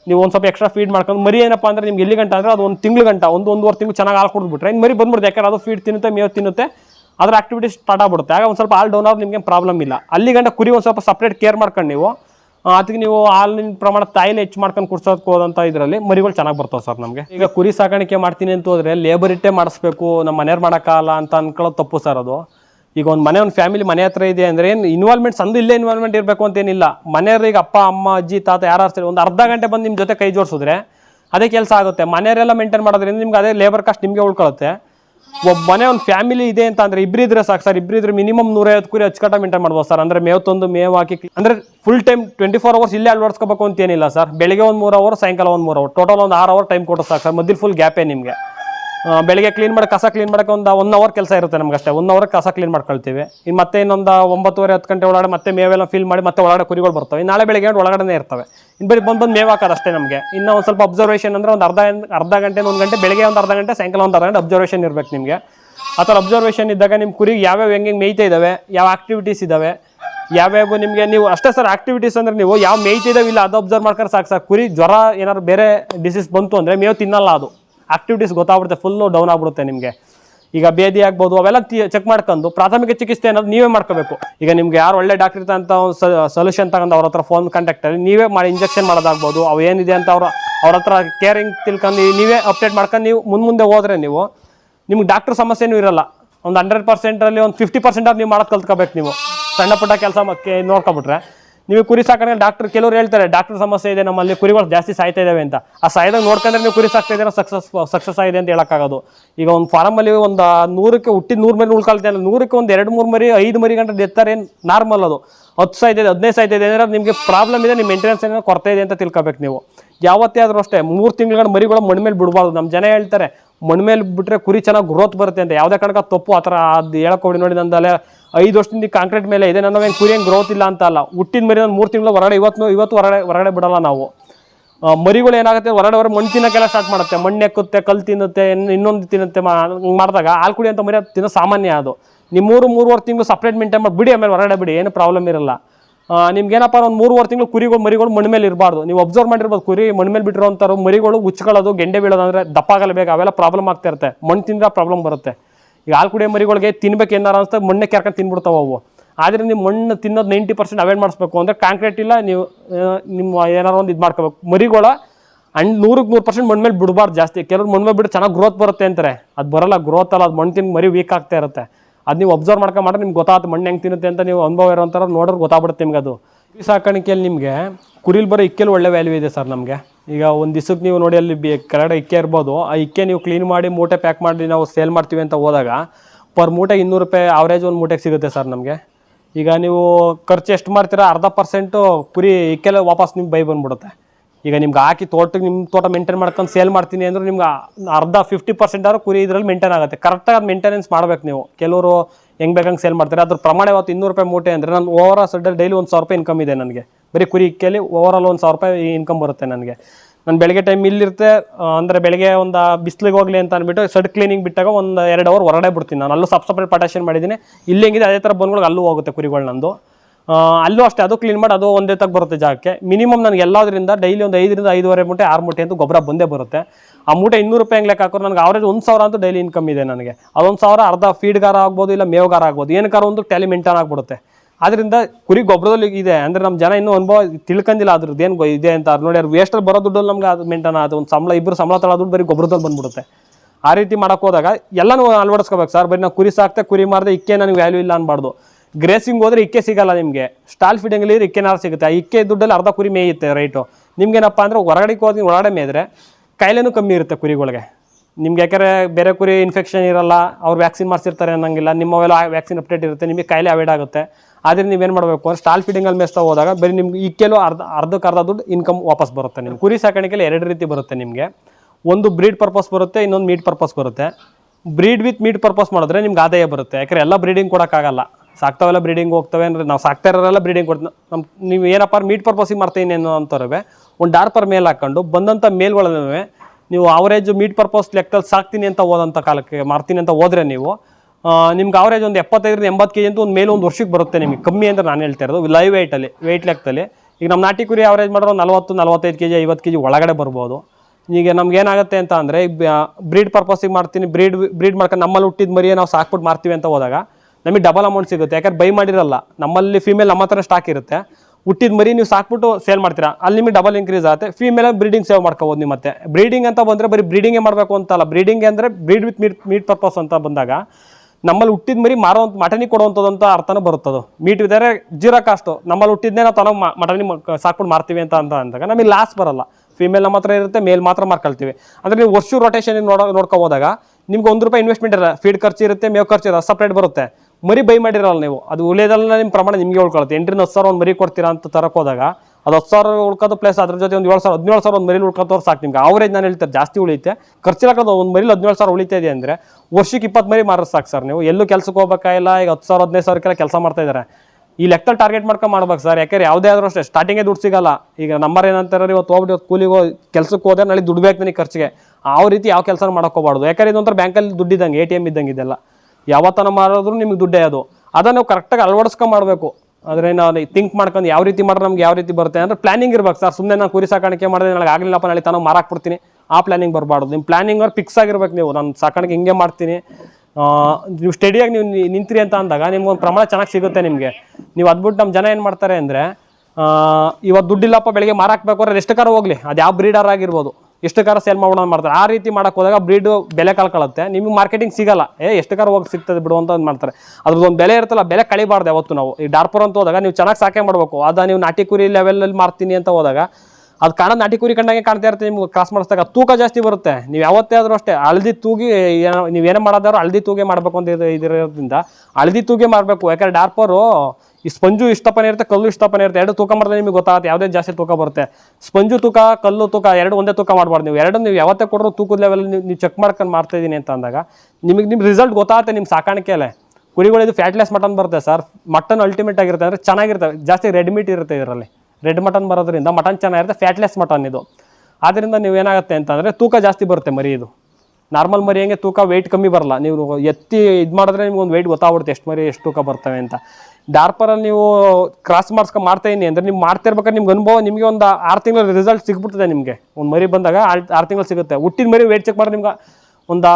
ನೀವು ಒಂದು ಸ್ವಲ್ಪ ಎಕ್ಸ್ಟ್ರಾ ಫೀಡ್ ಮಾಡ್ಕೊಂಡು ಮರಿ ಏನಪ್ಪ ಅಂದರೆ ನಿಮ್ಗೆ ಎಲ್ಲಿ ಗಂಟ ಅಂದರೆ ಅದು ಒಂದು ತಿಂಗಳು ಗಂಟ, ಒಂದು ಒಂದೂವರೆ ತಿಂಗಳು ಚೆನ್ನಾಗಿ ಹಾಲು ಕೊಡ್ಬಿಟ್ರೆ ಮರಿ ಬಂದ್ಬಿಡುತ್ತೆ. ಯಾಕಂದ್ರೆ ಅದು ಫೀಡ್ ತಿನ್ನುತ್ತೆ, ಮೇವು ತಿನ್ನುತ್ತೆ, ಅದರ ಆಕ್ಟಿವಿಟೀಸ್ ಸ್ಟಾರ್ಟ್ ಆಗ್ಬಿಡುತ್ತೆ. ಆಗ ಒಂದು ಸ್ವಲ್ಪ ಹಾಲು ಡೌನ್ ಆದ್ರೆ ನಿಮಗೆ ಪ್ರಾಬ್ಲಮ್ ಇಲ್ಲ. ಅಲ್ಲಿ ಗಂಟ ಕುರಿ ಒಂದು ಸ್ವಲ್ಪ ಸಪ್ರೇಟ್ ಕೇರ್ ಮಾಡ್ಕೊಂಡು ನೀವು ಅದಕ್ಕೆ ನೀವು ಹಾಲಿನ ಪ್ರಮಾಣ ತಾಯಿನ ಹೆಚ್ಚು ಮಾಡ್ಕೊಂಡು ಕುಡ್ಸೋದಕ್ಕೆ ಹೋದಂಥ ಇದರಲ್ಲಿ ಮರಿಗಳು ಚೆನ್ನಾಗಿ ಬರ್ತಾವೆ ಸರ್ ನಮಗೆ. ಈಗ ಕುರಿ ಸಾಕಾಣಿಕೆ ಮಾಡ್ತೀನಿ ಅಂತ ಹೋದ್ರೆ ಲೇಬರ್ ಇಟ್ಟೇ ಮಾಡಿಸ್ಬೇಕು ನಮ್ಮ ಮನೆಯವ್ರು ಮಾಡೋಕ್ಕಾಗಲ್ಲ ಅಂತ ಅನ್ಕೊಳ್ಳೋದು ತಪ್ಪು ಸರ್ ಅದು. ಈಗ ಒಂದು ಮನೆ, ಒಂದು ಫ್ಯಾಮಿಲಿ ಮನೆ ಹತ್ರ ಇದೆ ಅಂದ್ರೆ ಏನು ಇನ್ವಾಲ್ವ್ಮೆಂಟ್ ಸಂದು ಇಲ್ಲೇ ಇನ್ವಾಲ್ವ್ಮೆಂಟ್ ಇರಬೇಕು ಅಂತೇನಿಲ್ಲ ಮನೆಯವ್ರು ಈಗ ಅಪ್ಪ, ಅಮ್ಮ, ಅಜ್ಜಿ, ತಾತ ಯಾರು ಒಂದು ಅರ್ಧ ಗಂಟೆ ಬಂದು ನಿಮ್ಮ ಜೊತೆ ಕೈ ಜೋಡಿಸಿದ್ರೆ ಅದೇ ಕೆಲಸ ಆಗುತ್ತೆ. ಮನೆಯವರೆಲ್ಲ ಮೇಂಟೈನ್ ಮಾಡೋದ್ರಿಂದ ನಿಮ್ಗೆ ಅದೇ ಲೇಬರ್ ಕಾಸ್ಟ್ ನಿಮಗೆ ಉಳ್ಕೊಳ್ಳುತ್ತೆ ಒಬ್ಬ ಮನೆ, ಒಂದು ಫ್ಯಾಮಿಲಿ ಇದೆ ಅಂತ ಅಂದ್ರೆ ಇಬ್ಬರಿದ್ರೆ ಸಾಕು ಸರ್ ಇಬ್ಬರಿದ್ರೆ ಮಿನಿಮಮ್ ನೂರೈವತ್ತು ಕುರಿ ಅಚ್ಚುಕಟ್ಟ ಮೇಂಟೈನ್ ಮಾಡ್ಬೋದು ಸರ್ ಅಂದ್ರೆ ಮೇವು ತಂದು ಮೇವು ಹಾಕಿ ಅಂದ್ರೆ full time twenty four hours ಇಲ್ಲೇ ಅಳವಡಿಸ್ಕೋಬೇಕು ಅಂತ ಏನಿಲ್ಲ ಸರ್ ಬೆಳಗ್ಗೆ ಒಂದು ಮೂರು ಅವರ್ ಸಾಯಂಕಾಲ ಒಂದು ಮೂರು ಅವರ್ ಟೋಟಲ್ ಒಂದು ಆರು ಅವರ್ ಟೈಮ್ ಕೊಡೋ ಸಾಕು ಸರ್ ಮಧ್ಯೆ ಫುಲ್ ಗ್ಯಾಪೇ ನಿಮಗೆ. ಬೆಳಗ್ಗೆ ಕ್ಲೀನ್ ಮಾಡಿ ಕಸ ಕ್ಲೀನ್ ಮಾಡೋಕೆ ಒಂದು ಒನ್ ಅವರ್ ಕೆಲಸ ಇರುತ್ತೆ ನಮ್ಗೆ ಅಷ್ಟೇ. ಒನ್ ಅವರ್ ಕಸ ಕ್ಲೀನ್ ಮಾಡ್ಕೊಳ್ತೀವಿ. ಇನ್ನು ಮತ್ತೆ ಇನ್ನೊಂದು ಒಂಬತ್ತುವರೆ ಹತ್ತು ಗಂಟೆ ಒಳಗಡೆ ಮತ್ತೆ ಮೇವೆಲ್ಲ ಫಿಲ್ ಮಾಡಿ ಮತ್ತೆ ಒಳಗಡೆ ಕುರಿಗಳು ಬರ್ತವೆ. ನಾಳೆ ಬೆಳಿಗ್ಗೆ ಒಳಗಡೆ ಇರ್ತವೆ. ಇನ್ನು ಬರೀ ಬಂದು ಬಂದು ಮೇವು ಅಷ್ಟೇ ನಮಗೆ. ಇನ್ನು ಒಂದು ಸ್ವಲ್ಪ ಅಬ್ಸರ್ವೇಷನ್ ಅಂದರೆ ಒಂದು ಅರ್ಧ ಅರ್ಧ ಗಂಟೆ ಒಂದು ಗಂಟೆ, ಬೆಳಗ್ಗೆ ಒಂದು ಅರ್ಧ ಗಂಟೆ, ಸಾಯಂಕಾಲ ಒಂದು ಅರ್ಧ ಗಂಟೆ ಅಬ್ಸರ್ವೇಷನ್ ಇರ್ಬೇಕು ನಿಮಗೆ. ಆ ಥರ ಅಬ್ಸರ್ವೇಷನ್ ಇದ್ದಾಗ ನಿಮ್ಮ ಕುರಿಗೆ ಯಾವ್ಯಾವ ಹೆಂಗೆ ಮೇಯ್ತಾ ಇದ್ದಾವೆ ಯಾವ ಆಕ್ಟಿವಿಟೀಸ್ ಇದ್ದಾವೆ ಯಾವ್ಯಾವ ನಿಮಗೆ ನೀವು ಅಷ್ಟೇ ಸರ್ ಆಕ್ಟಿವಿಟೀಸ್ ಅಂದ್ರೆ ನೀವು ಯಾವ ಮೇಯ್ತಿದ್ದಾವೆ ಇಲ್ಲ ಅದು ಅಬ್ಸರ್ವ್ ಮಾಡ್ಕೊಂಡು ಸಾಕು ಸಾಕು ಕುರಿ ಜ್ವರ ಏನಾದ್ರು ಬೇರೆ ಡಿಸೀಸ್ ಬಂತು ಅಂದರೆ ಮೇವು ತಿನ್ನಲ್ಲ ಅದು. ಆಕ್ಟಿವಿಟೀಸ್ ಗೊತ್ತಾಗ್ಬಿಡುತ್ತೆ ಫುಲ್ಲು ಡೌನ್ ಆಗ್ಬಿಡುತ್ತೆ ನಿಮಗೆ. ಈಗ ಬೇದಿ ಆಗ್ಬೋದು, ಅವೆಲ್ಲ ಚೆಕ್ ಮಾಡ್ಕೊಂಡು ಪ್ರಾಥಮಿಕ ಚಿಕಿತ್ಸೆ ಅನ್ನೋದು ನೀವೇ ಮಾಡ್ಕೋಬೇಕು. ಈಗ ನಿಮ್ಗೆ ಯಾರು ಒಳ್ಳೆ ಡಾಕ್ಟರ್ ಅಂತ ಒಂದು ಸೊಲ್ಯೂಷನ್ ತಗೊಂಡು ಅವ್ರ ಹತ್ರ ಫೋನ್ ಕಾಂಟ್ಯಾಕ್ಟಲ್ಲಿ ನೀವೇ ಮಾಡಿ ಇಂಜೆಕ್ಷನ್ ಮಾಡೋದಾಗ್ಬೋದು, ಅವು ಏನಿದೆ ಅಂತ ಅವ್ರ ಅವ್ರ ಹತ್ರ ಕೇರಿಂಗ್ ತಿಳ್ಕೊಂಡು ನೀವೇ ಅಪ್ಡೇಟ್ ಮಾಡ್ಕೊಂಡು ನೀವು ಮುಂದೆ ಹೋದ್ರೆ ನೀವು, ನಿಮ್ಗೆ ಡಾಕ್ಟರ್ ಸಮಸ್ಯೆನೂ ಇರಲ್ಲ. ಒಂದು ಹಂಡ್ರೆಡ್ ಪರ್ಸೆಂಟಲ್ಲಿ ಒಂದು ಫಿಫ್ಟಿ ಪರ್ಸೆಂಟ್ ನೀವು ಮಾಡೋದು ಕಲ್ತ್ಕೋಬೇಕು ನೀವು. ಸಣ್ಣ ಪುಟ್ಟ ಕೆಲಸ ನೋಡ್ಕೊಬಿಟ್ರೆ. ನೀವು ಕುರಿ ಸಾಕಣೆ ಡಾಕ್ಟರ್ ಕೆಲವರು ಹೇಳ್ತಾರೆ ಡಾಕ್ಟರ್ ಸಮಸ್ಯೆ ಇದೆ, ನಮ್ಮಲ್ಲಿ ಕುರಿಗಳು ಜಾಸ್ತಿ ಸಾಯ್ತಾ ಇದಾವೆ ಅಂತ. ಆ ಸಾಯ್ದಾಗ ನೋಡ್ಕೊಂಡ್ರೆ ನೀವು ಕುರಿ ಸಾಕ್ತಾ ಇದ್ದೀರಾ ಸಕ್ಸಸ್ ಸಕ್ಸಸ್ ಆಗಿದೆ ಅಂತ ಹೇಳಕ್ಕಾಗೋದು. ಈಗ ಒಂದು ಫಾರಮಲ್ಲಿ ಒಂದು ನೂರಕ್ಕೆ ಹುಟ್ಟಿದ ನೂರು ಮರಿ ಉಳ್ಕೊಳ್ತಾ ಇಲ್ಲ, ನೂರಕ್ಕೆ ಒಂದು ಎರಡು ಮೂರು ಮರಿ, ಐದು ಮರಿ ಗಂಟೆ ಎತ್ತಾರೆ ನಾರ್ಮಲ್ ಅದು. ಹತ್ತು ಸಾಯ್ತಾ ಇದೆ, ಹದಿನೈದು ಸಾಯ್ತಾ ಇದೆ ಅಂದ್ರೆ ನಿಮಗೆ ಪ್ರಾಬ್ಲಮ್ ಇದೆ, ನಿಮ್ಮ ಮೇಂಟೆನೆನ್ಸ್ ಏನೋ ಕೊರತೆ ಇದೆ ಅಂತ ತಿಳ್ಕೊಬೇಕು ನೀವು. ಯಾವತ್ತೇ ಆದರೂ ಅಷ್ಟೇ, ಮೂರು ತಿಂಗಳ ಮರಿಗಳು ಮಣ್ಣು ಮೇಲೆ ಬಿಡಬಾರ್ದು. ನಮ್ಮ ಜನ ಹೇಳ್ತಾರೆ ಮಣ್ಣು ಮೇಲೆ ಬಿಟ್ರೆ ಕುರಿ ಚೆನ್ನಾಗಿ ಗ್ರೋತ್ ಬರುತ್ತೆ ಅಂತ. ಯಾವುದೇ ಕಾರಣಕ್ಕೆ ತಪ್ಪು ಆ ಥರ ಅದು ಹೇಳ್ಕೊಡಿ ನೋಡಿ ನಂದಲ್ಲೇ ಐದು ವರ್ಷದಿಂದ ಕಾಂಕ್ರೀಟ್ ಮೇಲೆ ಇದೆ. ನನ್ನ ಕುರಿ ಏನು ಗ್ರೋತ್ ಇಲ್ಲ ಅಂತ ಅಲ್ಲ. ಹುಟ್ಟಿದ ಮರಿ ಒಂದು ಮೂರು ತಿಂಗಳು ಹೊರಗಡೆ, ಇವತ್ತು ಇವತ್ತು ಹೊರಗಡೆ ಹೊರಗಡೆ ಬಿಡಲ್ಲ ನಾವು. ಮರಿಗಳು ಏನಾಗುತ್ತೆ, ಹೊರಗಡೆ ಹೊರ ಮಣ್ಣು ತಿನ್ನೋಕ್ಕೆಲ್ಲ ಸ್ಟಾರ್ಟ್ ಮಾಡುತ್ತೆ. ಮಣ್ಣು ಎಕ್ಕುತ್ತೆ ಕಲ್ಲು ತಿನ್ನುತ್ತೆ ಇನ್ನು ಇನ್ನೊಂದು ತಿನ್ನುತ್ತೆ ಮಾಡಿದಾಗ ಹಾಲು ಕುಡಿ ಅಂತ ಮರಿ ತಿನ್ನೋ ಸಾಮಾನ್ಯ ಅದು. ನಿಮ್ಮ ಮೂರು ಮೂರುವರೆ ತಿಂಗಳು ಸಪ್ರೇಟ್ ಮೇಂಟೈನ್ ಮಾಡಿ ಬಿಡಿ ಆಮೇಲೆ ಹೊರಗಡೆ ಬಿಡಿ, ಏನು ಪ್ರಾಬ್ಲಮ್ ಇರಲ್ಲ. ನಿಮ್ಗೆ ಏನಪ್ಪ ಒಂದು ಮೂರುವರೆ ತಿಂಗಳು ಕುರಿಗಳು, ಮರಿಗಳು ಮಣ್ಣು ಮೇಲೆ ಇರಬಾರ್ದು. ನೀವು ಅಬ್ಸರ್ವ್ ಮಾಡಿರ್ಬೋದು, ಕುರಿ ಮಣ್ಣು ಮೇಲೆ ಬಿಟ್ಟಿರೋಂಥವ್ರು ಮರಿಗಳು ಉಚ್ಕೊಳ್ಳೋದು ಗೆಂಡೆ ಬೀಳೋದು ಅಂದರೆ ದಪ್ಪಾಗಲ್ಲ ಬೇಗ, ಅವೆಲ್ಲ ಪ್ರಾಬ್ಲಮ್ ಆಗ್ತಾ ಇರುತ್ತೆ. ಮಣ್ಣು ತಿಂದ್ರೆ ಪ್ರಾಬ್ಲಮ್ ಬರುತ್ತೆ. ಈಗ ಹಾಲು ಕುಡಿಯೋ ಮರಿಗಳಿಗೆ ತಿನ್ಬೇಕು ಏನಾರ ಅನ್ಸುತ್ತೆ ಮಣ್ಣೆ ಕೆರ್ಕೊಂಡು ತಿನ್ಬಿಡ್ತಾವೆ ಅವು. ಆದರೆ ನೀವು ಮಣ್ಣು ತಿನ್ನೋದು ನೈಂಟಿ ಪರ್ಸೆಂಟ್ ಅವಾಯ್ಡ್ ಮಾಡಿಸ್ಬೇಕು ಅಂದರೆ ಕಾಂಕ್ರೀಟ್ ಇಲ್ಲ, ನೀವು ನಿಮ್ಮ ಏನಾರು ಒಂದು ಇದು ಮಾಡ್ಕೋಬೇಕು. ಮರಿಗಳ ಅಂಡ್ ನೂರಕ್ಕೆ ನೂರು ಪರ್ಸೆಂಟ್ ಮಣ್ಣು ಮೇಲೆ ಬಿಡಬಾರ್ದು ಜಾಸ್ತಿ. ಕೆಲವ್ರು ಮಣ್ಣು ಮೇಲೆ ಬಿಟ್ಟು ಚೆನ್ನಾಗಿ ಗ್ರೋತ್ ಬರುತ್ತೆ ಅಂತಾರೆ. ಅದು ಬರಲ್ಲ ಗ್ರೋತ್ ಅಲ್ಲ, ಅದು ಮಣ್ಣು ತಿಂದು ಮರಿ ವೀಕ್ ಆಗ್ತಾ ಇರುತ್ತೆ. ಅದು ನೀವು ಅಬ್ಸರ್ವ್ ಮಾಡ್ಕೊಂಡು ಮಾಡ್ರೆ ನಿಮ್ಗೆ ಗೊತ್ತಾಗುತ್ತೆ ಮಣ್ಣು ಹೆಂಗೆ ತಿನ್ನುತ್ತೆ ಅಂತ ನೀವು ಅನುಭವ ಇರೋಂಥರ ನೋಡೋರು ಗೊತ್ತಾಗ್ಬಿಡುತ್ತೆ ನಿಮ್ಗೆ ಅದು. ಕುರಿ ಸಾಕಾಣಿಕೆಯಲ್ಲಿ ನಿಮಗೆ ಕುರಿಲಿ ಬರೋ ಇಕ್ಕೆಲ್ಲಿ ಒಳ್ಳೆ ವ್ಯಾಲ್ಯೂ ಇದೆ ಸರ್ ನಮಗೆ. ಈಗ ಒಂದು ದಿವ್ಸಕ್ಕೆ ನೀವು ನೋಡಿ ಅಲ್ಲಿ ಬಿ ಕರಡ ಇಕ್ಕೆ ಇರ್ಬೋದು, ಆ ಇಕ್ಕೆ ನೀವು ಕ್ಲೀನ್ ಮಾಡಿ ಮೂಟೆ ಪ್ಯಾಕ್ ಮಾಡಿ ನಾವು ಸೇಲ್ ಮಾಡ್ತೀವಿ ಅಂತ ಹೋದಾಗ ಪರ್ ಮೂಟೆ ಇನ್ನೂರು ರೂಪಾಯಿ ಅವರೇಜ್ ಒಂದು ಮೂಟೆಗೆ ಸಿಗುತ್ತೆ ಸರ್ ನಮಗೆ. ಈಗ ನೀವು ಖರ್ಚು ಎಷ್ಟು ಮಾಡ್ತೀರಾ ಅರ್ಧ ಪರ್ಸೆಂಟು ಕುರಿ ಇಕ್ಕೆಲ್ಲ ವಾಪಸ್ ನಿಮ್ಗೆ ಬೈ ಬಂದ್ಬಿಡುತ್ತೆ. ಈಗ ನಿಮ್ಗೆ ಹಾಕಿ ತೋಟಕ್ಕೆ ನಿಮ್ಮ ತೋಟ ಮೇಂಟೈನ್ ಮಾಡ್ಕೊಂಡು ಸೇಲ್ ಮಾಡ್ತೀನಿ ಅಂದ್ರೆ ನಿಮ್ಗೆ ಅರ್ಧ ಫಿಫ್ಟಿ ಪರ್ಸೆಂಟ್ ಆದ್ರೂ ಕುರಿ ಇದರಲ್ಲಿ ಮೇಂಟೈನ್ ಆಗುತ್ತೆ. ಕರೆಕ್ಟಾಗಿ ಅದು ಮೇಂಟೆನೆನ್ಸ್ ಮಾಡ್ಬೇಕು ನೀವು. ಕೆಲವರು ಹೆಂಗೆ ಬೇಕಂಗೆ ಸೇಲ್ ಮಾಡ್ತಾರೆ. ಅದ್ರ ಪ್ರಮಾಣ ಇವತ್ತು ಇನ್ನೂರು ರೂಪಾಯಿ ಮೂಟೆ ಅಂದರೆ ನಾನು ಓವರ್ ಸಡ್ಡಲ್ಲಿ ಡೈಲಿ ಒಂದು ಸಾವಿರ ರೂಪಾಯಿ ಇನ್ಕಮ್ ಇದೆ ನನಗೆ. ಬರೀ ಕುರಿ ಕೇಳಿ ಓವರ್ ಆಲ್ ಒಂದು ಸಾವಿರ ರೂಪಾಯಿ ಇನ್ಕಮ್ ಬರುತ್ತೆ ನನಗೆ. ನಾನು ಬೆಳಗ್ಗೆ ಟೈಮ್ ಇಲ್ಲಿರುತ್ತೆ ಅಂದರೆ ಬೆಳಗ್ಗೆ ಒಂದು ಬಿಸಿಲಿಗೆ ಹೋಗಲಿ ಅಂತ ಅಂದ್ಬಿಟ್ಟು ಸಡ್ ಕ್ಲೀನಿಂಗ್ ಬಿಟ್ಟಾಗ ಒಂದು ಎರಡು ಅವರ್ ಹೊರಗಡೆ ಬಿಡ್ತೀನಿ ನಾನು. ಅಲ್ಲೂ ಸಬ್ ಸಪ್ರೇಟ್ ಪಟಾಷನ್ ಮಾಡಿದ್ದೀನಿ. ಇಲ್ಲಿ ಹೆಂಗಿದೆ, ಅದೇ ಥರ ಬಂದ್ಗಳಿಗೆ ಅಲ್ಲೂ ಹೋಗುತ್ತೆ ಕುರಿಗಳು ನಂದು. ಅಲ್ಲೂ ಅಷ್ಟೇ, ಅದು ಕ್ಲೀನ್ ಮಾಡಿ, ಅದು ಒಂದೇ ತಗ ಬರುತ್ತೆ ಜಾಗಕ್ಕೆ. ಮಿನಿಮಮ್ ನನಗೆ ಎಲ್ಲದರಿಂದ ಡೈಲಿ ಒಂದು ಐದರಿಂದ ಐದುವರೆ ಮೂಟೆ, ಆರು ಮೂಟೆ ಅಂತ ಗೊಬ್ಬರ ಬಂದೇ ಬರುತ್ತೆ. ಆ ಮೂಟೆ ಇನ್ನೂರು ರೂಪಾಯಿ ಹಂಗೆ ಲೆಕ್ಕ ಹಾಕೋರು ನನಗೆ ಅವರೇಜ್ ಒಂದು ಸಾವಿರ ಅಂತೂ ಡೈಲಿ ಇನ್ಕಮ್ ಇದೆ ನನಗೆ. ಅದೊಂದು ಸಾವಿರ ಅರ್ಧ ಫೀಡ್ಗಾರ ಆಗ್ಬೋದು, ಇಲ್ಲ ಮೇವುಗಾರ ಆಗ್ಬೋದು. ಏನಕ್ಕಾರ ಒಂದು ಟ್ಯಾಲಿ ಮೇಂಟೈನ್ ಆಗಿಬಿಡುತ್ತೆ. ಅದರಿಂದ ಕುರಿ ಗೊಬ್ಬರದಲ್ಲಿ ಇದೆ. ಅಂದರೆ ನಮ್ಮ ಜನ ಇನ್ನೂ ಅನುಭವ ತಿಳ್ಕೊಂಡಿಲ್ಲ ಅದ್ರದ್ದು ಏನು ಇದೆ ಅಂತ. ಅದು ನೋಡಿ ಅವ್ರು ವೇಸ್ಟಲ್ಲಿ ಬರೋ ದುಡ್ಡಲ್ಲಿ ನಮ್ಗೆ ಅದು ಮೇಂಟೈನ್ ಅದು ಒಂದು ಸಂಬಳ ಇಬ್ಬರು ಸಂಬಳ ತಳ ದುಡ್ಡು ಬರೀ ಗೊಬ್ಬರದಲ್ಲಿ ಬಂದ್ಬಿಡುತ್ತೆ. ಆ ರೀತಿ ಮಾಡೋಕ್ಕೋದಾಗ ಎಲ್ಲನೂ ಅಳವಡಿಸ್ಕೋಬೇಕು. ಸರ್ ಬರೀ ನಾವು ಕುರಿ ಸಾಕ್ತೆ, ಕುರಿ ಮಾರದೆ ಇಕ್ಕೆ ನನಗೆ ವ್ಯಾಲ್ಯೂ ಇಲ್ಲ ಅನ್ಬಾರ್ದು. ಗ್ರೇಸಿಂಗ್ ಹೋದ್ರೆ ಇಕ್ಕೆ ಸಿಗಲ್ಲ ನಿಮಗೆ. ಸ್ಟಾಲ್ ಫೀಡಿಂಗಲ್ಲಿ ಇಕ್ಕೆನಾರು ಸಿಗುತ್ತೆ. ಆ ಇಕ್ಕೆ ದುಡ್ಡಲ್ಲಿ ಅರ್ಧ ಕುರಿ ಮೇಯುತ್ತೆ ರೈಟು ನಿಮ್ಗೇನಪ್ಪ ಅಂದ್ರೆ ಹೊರಗಡೆ ಹೋಗಿ ಒಳಗಡೆ ಮೇದ್ರೆ ಕಾಯಿಲೆನೂ ಕಮ್ಮಿ ಇರುತ್ತೆ ಕುರಿಗಳಿಗೆ. ನಿಮ್ಗೆ ಯಾಕಂದ್ರೆ ಬೇರೆ ಕುರಿ ಇನ್ಫೆಕ್ಷನ್ ಇರಲ್ಲ, ಅವ್ರು ವ್ಯಾಕ್ಸಿನ್ ಮಾಡಿಸಿರ್ತಾರೆ ಅನ್ನೋಂಗಿಲ್ಲ ನಿಮ್ಮವೆಲ್ಲ ವ್ಯಾಕ್ಸಿನ್ ಅಪ್ಡೇಟ್ ಇರುತ್ತೆ, ನಿಮಗೆ ಕಾಯಿಲೆ ಅವಾಯ್ಡ್ ಆಗುತ್ತೆ. ಆದರೆ ನೀವೇನು ಮಾಡಬೇಕು ಅಂದ್ರೆ ಸ್ಟಾಲ್ ಫೀಡಿಂಗಲ್ಲಿ ಮೇಸ್ತಾ ಹೋದಾಗ ಬರೀ ನಿಮ್ಗೆ ಇಕ್ಕೆಲೂ ಅರ್ಧ ಅರ್ಧಕ್ಕೆ ಅರ್ಧ ದುಡ್ಡು ಇನ್ಕಮ್ ವಾಪಸ್ ಬರುತ್ತೆ ನಿಮ್ಗೆ. ಕುರಿ ಸಾಕಾಣಿಕೆಯಲ್ಲಿ ಎರಡು ರೀತಿ ಬರುತ್ತೆ ನಿಮಗೆ. ಒಂದು ಬ್ರೀಡ್ ಪರ್ಪಸ್ ಬರುತ್ತೆ, ಇನ್ನೊಂದು ಮೀಟ್ ಪರ್ಪಸ್ ಬರುತ್ತೆ. ಬ್ರೀಡ್ ವಿತ್ ಮೀಟ್ ಪರ್ಪಸ್ ಮಾಡಿದ್ರೆ ನಿಮ್ಗೆ ಆದಾಯ ಬರುತ್ತೆ. ಯಾಕಂದ್ರೆ ಎಲ್ಲ ಬ್ರೀಡಿಂಗ್ ಕೊಡೋಕ್ಕಾಗಲ್ಲ. ಸಾಕ್ತಾವೆಲ್ಲ ಬ್ರೀಡಿಂಗ್ ಹೋಗ್ತವೆ ಅಂದರೆ ನಾವು ಸಾಕ್ತಾ ಇರೋರೆಲ್ಲ ಬ್ರೀಡಿಂಗ್ ಕೊಡ್ತೀವಿ ನಮ್ಮ ನೀವು ಏನಪ್ಪ ಮೀಟ್ ಪರ್ಪಸಿಗೆ ಮಾಡ್ತೀನಿ ಅನ್ನೋ ಅಂತಾರವೆ ಒಂದು ಡಾರ್ಪರ್ ಮೇಲ್ ಹಾಕೊಂಡು ಬಂದಂಥ ಮೇಲ್ಗಳನ್ನೇ ನೀವು ಅವರೇಜ್ ಮೀಟ್ ಪರ್ಪಸ್ ಲೆಕ್ಕದಲ್ಲಿ ಸಾಕ್ತೀನಿ ಅಂತ ಹೋದಂಥ ಕಾಲಕ್ಕೆ ಮಾರ್ತೀನಿ ಅಂತ ಹೋದರೆ ನೀವು ನಿಮ್ಗೆ ಅವರೇಜ್ ಒಂದು ಎಪ್ಪತ್ತೈದರಿಂದ ಎಂಬತ್ತು ಕೆ ಜಿ ಅಂತ ಒಂದು ಮೇಲೆ ಒಂದು ವರ್ಷಕ್ಕೆ ಬರುತ್ತೆ ನಿಮಗೆ. ಕಮ್ಮಿ ಅಂತ ನಾನು ಹೇಳ್ತಾ ಇರೋದು ಲೈವ್ ವೆಯ್ಟಲ್ಲಿ ವೆಯ್ಟ್ ಲೆಕ್ಕದಲ್ಲಿ. ಈಗ ನಮ್ಮ ನಾಟಿ ಕುರಿ ಅವರೇಜ್ ಮಾಡಿರೋ ನಲ್ವತ್ತು, ನಲವತ್ತೈದು ಕೆ ಜಿ ಐವತ್ತು ಕೆ ಜಿ ಒಳಗಡೆ ಬರ್ಬೋದು. ಈಗ ನಮ್ಗೆ ಏನಾಗುತ್ತೆ ಅಂತ ಅಂದರೆ ಬ್ರೀಡ್ ಪರ್ಪಸಿಗೆ ಮಾಡ್ತೀನಿ ಬ್ರೀಡ್ ಬ್ರೀಡ್ ಮಾಡ್ಕೊಂಡು ನಮ್ಮಲ್ಲಿ ಹುಟ್ಟಿದ ಮರಿಯೇ ನಾವು ಸಾಕ್ಬಿಟ್ಟು ಮಾರ್ತೀವಿ ಅಂತ ಹೋದಾಗ ನಮಗೆ ಡಬಲ್ ಅಮೌಂಟ್ ಸಿಗುತ್ತೆ. ಯಾಕಂದ್ರೆ ಬೈ ಮಾಡಿರಲ್ಲ. ನಮ್ಮಲ್ಲಿ ಫೀಮೇಲ್ ನಮ್ಮ ಹತ್ರ ಸ್ಟಾಕ್ ಇರುತ್ತೆ. ಹುಟ್ಟಿದ ಮರಿ ನೀವು ಸಾಕ್ಬಿಟ್ಟು ಸೇಲ್ ಮಾಡ್ತೀರಾ. ಅಲ್ಲಿ ನಿಮಗೆ ಡಬಲ್ ಇನ್ಕ್ರೀಸ್ ಆಗುತ್ತೆ. ಫೀಮೇಲ್ ಬ್ರೀಡಿಂಗ್ ಸೇವ್ ಮಾಡ್ಕೋಬೋದು ನೀವು ಮತ್ತೆ ಬ್ರೀಡಿಂಗ್ ಅಂತ ಬಂದರೆ ಬರೀ ಬ್ರೀಡಿಂಗೇ ಮಾಡಬೇಕು ಅಂತಲ್ಲ. ಬ್ರೀಡಿಂಗ್ ಅಂದರೆ breed with meat meat purpose ಅಂತ ಬಂದಾಗ ನಮ್ಮಲ್ಲಿ ಹುಟ್ಟಿದ ಮರಿ ಮಾರೋ ಮಟನಿ ಕೊಡುವಂಥದ್ದು ಅರ್ಥನೂ ಬರುತ್ತದು ಮೀಟ್ ಇದ್ದಾರೆ ಜೀರೋ ಕಾಸ್ಟು ನಮ್ಮಲ್ಲಿ ಹುಟ್ಟಿದ್ನೇ ನಾವು ಮಟನಿ ಮಟನಿ ಸಾಕ್ಬಿಟ್ಟು ಮಾರ್ತೀವಿ ಅಂತ ಅಂತ ಅಂದಾಗ ನಮಗೆ ಲಾಸ್ ಬರಲ್ಲ. ಫೀಮೇಲ್ ನಮ್ಮ ಹತ್ರ ಇರುತ್ತೆ ಮೇಲ್ ಮಾತ್ರ ಮಾರ್ಕೊಳ್ತೀವಿ. ಅಂದರೆ ನೀವು ವರ್ಷ ರೊಟೇಷನ್ ನೋಡೋ ನೋಡ್ಕೋಬೋದಾಗ ನಿಮ್ಗೆ ಒಂದು ರೂಪಾಯಿ ಇನ್ವೆಸ್ಟ್ಮೆಂಟ್ ಇರಲ್ಲ. ಫೀಡ್ ಖರ್ಚು ಇರುತ್ತೆ, ಮೇವು ಖರ್ಚು ಇರೋ ಸಪ್ರೇಟ್ ಬರುತ್ತೆ. ಮರಿ ಬೈ ಮಾಡಿರಲ್ಲ ನೀವು. ಅದು ಉಳಿಯೋದೆಲ್ಲ ನಿಮ್ಮ ಪ್ರಮಾಣ ನಿಮಗೆ ಉಳ್ಕೊಳುತ್ತೆ. ಎಂಟ್ರಿಂದ ಹತ್ತು ಸಾವಿರ ಒಂದು ಮರಿ ಕೊಡ್ತೀರಾ ಅಂತ ತರಕ್ಕೆ ಹೋದಾಗ ಅದು ಹತ್ತು ಸಾವಿರ ಉಳ್ಕೋದು ಪ್ಲೇಸ್ ಅದ್ರ ಜೊತೆ ಒಂದು ಏಳು ಸಾವಿರ, ಹದಿನೇಳು ಸಾವಿರ ಒಂದು ಮರಿ ಉಳ್ಕೊತವ್ರು ಸಾಕು ನಿಮ್ಗೆ. ಅವರೇಜ್ ನಾನು ಹೇಳ್ತಾರೆ ಜಾಸ್ತಿ ಉಳಿಯುತ್ತೆ. ಖರ್ಚಿಲಾಕೋದು ಒಂದು ಮರಿಲಿ ಹದಿನೇಳು ಸಾವಿರ ಉಳಿತಾ ಇದೆ ಅಂದರೆ ವರ್ಷಕ್ಕೆ ಇಪ್ಪತ್ತು ಮರಿ ಮಾರೋದು ಸಾಕು ಸರ್ ನೀವು. ಎಲ್ಲೂ ಕೆಲಸಕ್ಕೆ ಹೋಗ್ಬೇಕಾಗಿಲ್ಲ, ಈಗ ಹತ್ತು ಸಾವಿರ, ಹದಿನೈದು ಸಾವಿರಕ್ಕೆಲ್ಲ ಕೆಲಸ ಮಾಡ್ತಾ ಇದ್ದಾರೆ ಈ ಲೆಕ್ಕ ಟಾರ್ಗೆಟ್ ಮಾಡ್ಕೊಂಡು ಮಾಡ್ಬೇಕು ಸರ್. ಯಾಕಂದ್ರೆ ಯಾವುದೇ ಆದರೂ ಅಷ್ಟೇ ಸ್ಟಾರ್ಟಿಂಗೇ ದುಡ್ಡು ಸಿಗಲ್ಲ. ಈಗ ನಂಬರ್ ಏನಂತಾರೆ ಇವತ್ತು ಹೋಗ್ಬಿಟ್ಟು ಕೂಲಿಗೆ ಕೆಲಸಕ್ಕೆ ಹೋದ್ರೆ ನಾಳೆ ದುಡ್ಡು ಬೇಕು ನನಗೆ ಖರ್ಚಿಗೆ. ಆ ರೀತಿ ಯಾವ ಕೆಲಸ ಮಾಡೋಕ್ಕೋಬಾರ್ದು ಯಾಕಂದ್ರೆ ಇದೊಂಥರ ಬ್ಯಾಂಕಲ್ಲಿ ದುಡ್ಡಿದ್ದಂಗೆ ಎ ಟಿ ಎಂ ಇದ್ದಂಗೆ ಇದೆಲ್ಲ. ಯಾವತ್ತನ ಮಾರೋದ್ರು ನಿಮ್ಗೆ ದುಡ್ಡೇ ಅದು. ಅದನ್ನು ನಾವು ಕರೆಕ್ಟಾಗಿ ಅಳವಡಿಸ್ಕೊಂಡು ಮಾಡಬೇಕು. ಅಂದರೆ ನಾವು ಥಿಂಕ್ ಮಾಡ್ಕೊಂಡು ಯಾವ ರೀತಿ ಮಾಡ್ರೆ ನಮ್ಗೆ ಯಾವ ರೀತಿ ಬರುತ್ತೆ ಅಂದರೆ ಪ್ಲಾನಿಂಗ್ ಇರ್ಬೇಕು ಸರ್ ಸುಮ್ಮನೆ ನಾನು ಕುರಿ ಸಾಕಾಣಿಕೆ ಮಾಡಿದ್ರೆ ನನಗೆ ಆಗಲಿಲ್ಲಪ್ಪ, ನಾಳೆ ತಾನು ಮಾರಾಕ್ ಬಿಡ್ತೀನಿ. ಆ ಪ್ಲಾನಿಂಗ್ ಬರಬಾರ್ದು. ನಿಮ್ಮ ಪ್ಲಾನಿಂಗ್ ಅವ್ರು ಫಿಕ್ಸ್ ಆಗಿರ್ಬೇಕು ನೀವು. ನಾನು ಸಾಕಾಣಿಕೆ ಹಿಂಗೆ ಮಾಡ್ತೀನಿ. ನೀವು ಸ್ಟಡಿಯಾಗಿ ನೀವು ನಿಂತಿರಿ ಅಂತ ಅಂದಾಗ ನಿಮ್ಗೆ ಒಂದು ಪ್ರಮಾಣ ಚೆನ್ನಾಗಿ ಸಿಗುತ್ತೆ ನಿಮಗೆ. ನೀವು ಅದ್ಬಿಟ್ಟು ನಮ್ಮ ಜನ ಏನು ಮಾಡ್ತಾರೆ ಅಂದರೆ ಇವತ್ತು ದುಡ್ಡಿಲ್ಲಪ್ಪ, ಬೆಳಿಗ್ಗೆ ಮಾರಾಕ್ಬೇಕು ಅಂದ್ರೆ ಎಷ್ಟು ಕಾರ ಹೋಗ್ಲಿ. ಅದು ಯಾವ ಬ್ರೀಡರ್ ಆಗಿರ್ಬೋದು. ಎಷ್ಟು ಕಾರ ಸೇಲ್ ಮಾಡೋಣ ಅಂತ ಮಾಡ್ತಾರೆ. ಆ ರೀತಿ ಮಾಡಕ್ಕೆ ಹೋದಾಗ ಬ್ರೀಡು ಬೆಲೆ ಕಳ್ಕೊಳ್ಳುತ್ತೆ ನಿಮಗೆ ಮಾರ್ಕೆಟಿಂಗ್ ಸಿಗಲ್ಲ. ಏ, ಎಷ್ಟು ಕಾರ ಹೋಗಿ ಸಿಗ್ತದೆ ಬಿಡು ಅಂತ ಮಾಡ್ತಾರೆ. ಅದ್ರದ್ದೊಂದು ಬೆಲೆ ಇರ್ತಲ್ಲ ಬೆಲೆ ಕಳಿಬಾರ್ದು ಯಾವತ್ತು ನಾವು. ಈ ಡಾರ್ಪರ್ ಅಂತ ಹೋದಾಗ ನೀವು ಚೆನ್ನಾಗಿ ಸಾಕೆ ಮಾಡಬೇಕು. ಅದ ನೀವು ನಾಟಿ ಕುರಿ ಲೆವೆಲಲ್ಲಿ ಮಾರ್ತೀನಿ ಅಂತ ಹೋದಾಗ, ಅದು ಕಾಣ ನಾಟಿ ಕುರಿ ಕಂಡಂಗೆ ಕಾಣ್ತಾ ಇರುತ್ತೆ ನಿಮ್ಗೆ ಕ್ರಾಸ್ ಮಾಡಿಸಿದಾಗ. ತೂಕ ಜಾಸ್ತಿ ಬರುತ್ತೆ. ನೀವು ಯಾವತ್ತೇ ಆದರೂ ಅಷ್ಟೇ, ಹಳದಿ ತೂಗಿ ನೀವು ಏನೇ ಮಾಡೋದಾದ್ರು ಹಳದಿ ತೂಗೆ ಮಾಡಬೇಕು ಅಂತ ಇದು ಇದಿರೋದ್ರಿಂದ ಹಳದಿ ತೂಗೆ ಮಾಡಬೇಕು. ಯಾಕಂದ್ರೆ ಡಾರ್ಪರು ಈ ಸ್ಪಂಜು ಇಷ್ಟಪನೆ ಇರುತ್ತೆ, ಕಲ್ಲು ಇಷ್ಟಪನೆ ಇರುತ್ತೆ, ಎರಡು ತೂಕ ಮಾಡಿದ್ರೆ ನಿಮಗೆ ಗೊತ್ತಾಗುತ್ತೆ, ಯಾವುದೇ ಜಾಸ್ತಿ ತೂಕ ಬರುತ್ತೆ. ಸ್ಪಂಜು ತೂಕ, ಕಲ್ಲು ತೂಕ, ಎರಡು ಒಂದೇ ತೂಕ ಮಾಡಬಾರ್ದು ನೀವು. ಎರಡು ನೀವು ಯಾವತ್ತೇ ಕೊಡೋ ತೂಕದ ಲೆವೆಲ್ ನೀವು ಚೆಕ್ ಮಾಡ್ಕೊಂಡು ಮಾಡ್ತಾ ಇದ್ದೀನಿ ಅಂತ ಅಂದಾಗ, ನಿಮಗೆ ನಿಮ್ಮ ರಿಸಲ್ಟ್ ಗೊತ್ತಾಗುತ್ತೆ ನಿಮ್ಮ ಸಾಕಾಣಿಕೆಯಲ್ಲೇ ಕುರಿಗಳಿದು ಫ್ಯಾಟ್ಲೆಸ್ ಮಟನ್ ಬರುತ್ತೆ ಸರ್ ಮಟನ್ ಅಲ್ಟಿಮೇಟ್ ಆಗಿರುತ್ತೆ ಅಂದರೆ ಚೆನ್ನಾಗಿರ್ತವೆ ಜಾಸ್ತಿ ರೆಡ್ ಮೀಟ್ ಇರುತ್ತೆ ಇದರಲ್ಲಿ. ರೆಡ್ ಮಟನ್ ಬರೋದ್ರಿಂದ ಮಟನ್ ಚೆನ್ನಾಗಿರುತ್ತೆ ಫ್ಯಾಟ್ಲೆಸ್ ಮಟನ್ ಇದು. ಆದ್ದರಿಂದ ನೀವು ಏನಾಗುತ್ತೆ ಅಂತಂದರೆ ತೂಕ ಜಾಸ್ತಿ ಬರುತ್ತೆ ಮರಿ ಇದು. ನಾರ್ಮಲ್ ಮರಿ ಹೆಂಗೆ ತೂಕ ವೆಯ್ಟ್ ಕಮ್ಮಿ ಬರಲ್ಲ. ನೀವು ಎತ್ತಿ ಇದು ಮಾಡಿದ್ರೆ ನಿಮ್ಗೆ ಒಂದು ವೆಯ್ಟ್ ಗೊತ್ತಾಗ್ಬಿಡುತ್ತೆ, ಎಷ್ಟು ಮರಿ ಎಷ್ಟು ತೂಕ ಬರ್ತವೆ ಅಂತ. ಡಾರ್ಪರಲ್ಲಿ ನೀವು ಕ್ರಾಸ್ ಮಾರ್ಕ್ಸ್ ಮಾಡ್ತಾ ಇದೀನಿ. ಅಂದರೆ ನೀವು ಮಾಡ್ತಾ ಇರ್ಬೇಕಾದ್ರೆ ನಿಮ್ಗೆ ಅನುಭವ, ನಿಮಗೆ ಒಂದು ಆರು ತಿಂಗಳ ರಿಸಲ್ಟ್ ಸಿಗ್ಬಿಡ್ತದೆ ನಿಮಗೆ. ಒಂದು ಮರಿ ಬಂದಾಗ ಆರು ತಿಂಗಳು ಸಿಗುತ್ತೆ. ಹುಟ್ಟಿದ ಮರಿ ವೇಟ್ ಚೆಕ್ ಮಾಡಿದ್ರೆ ನಿಮ್ಗೆ ಒಂದು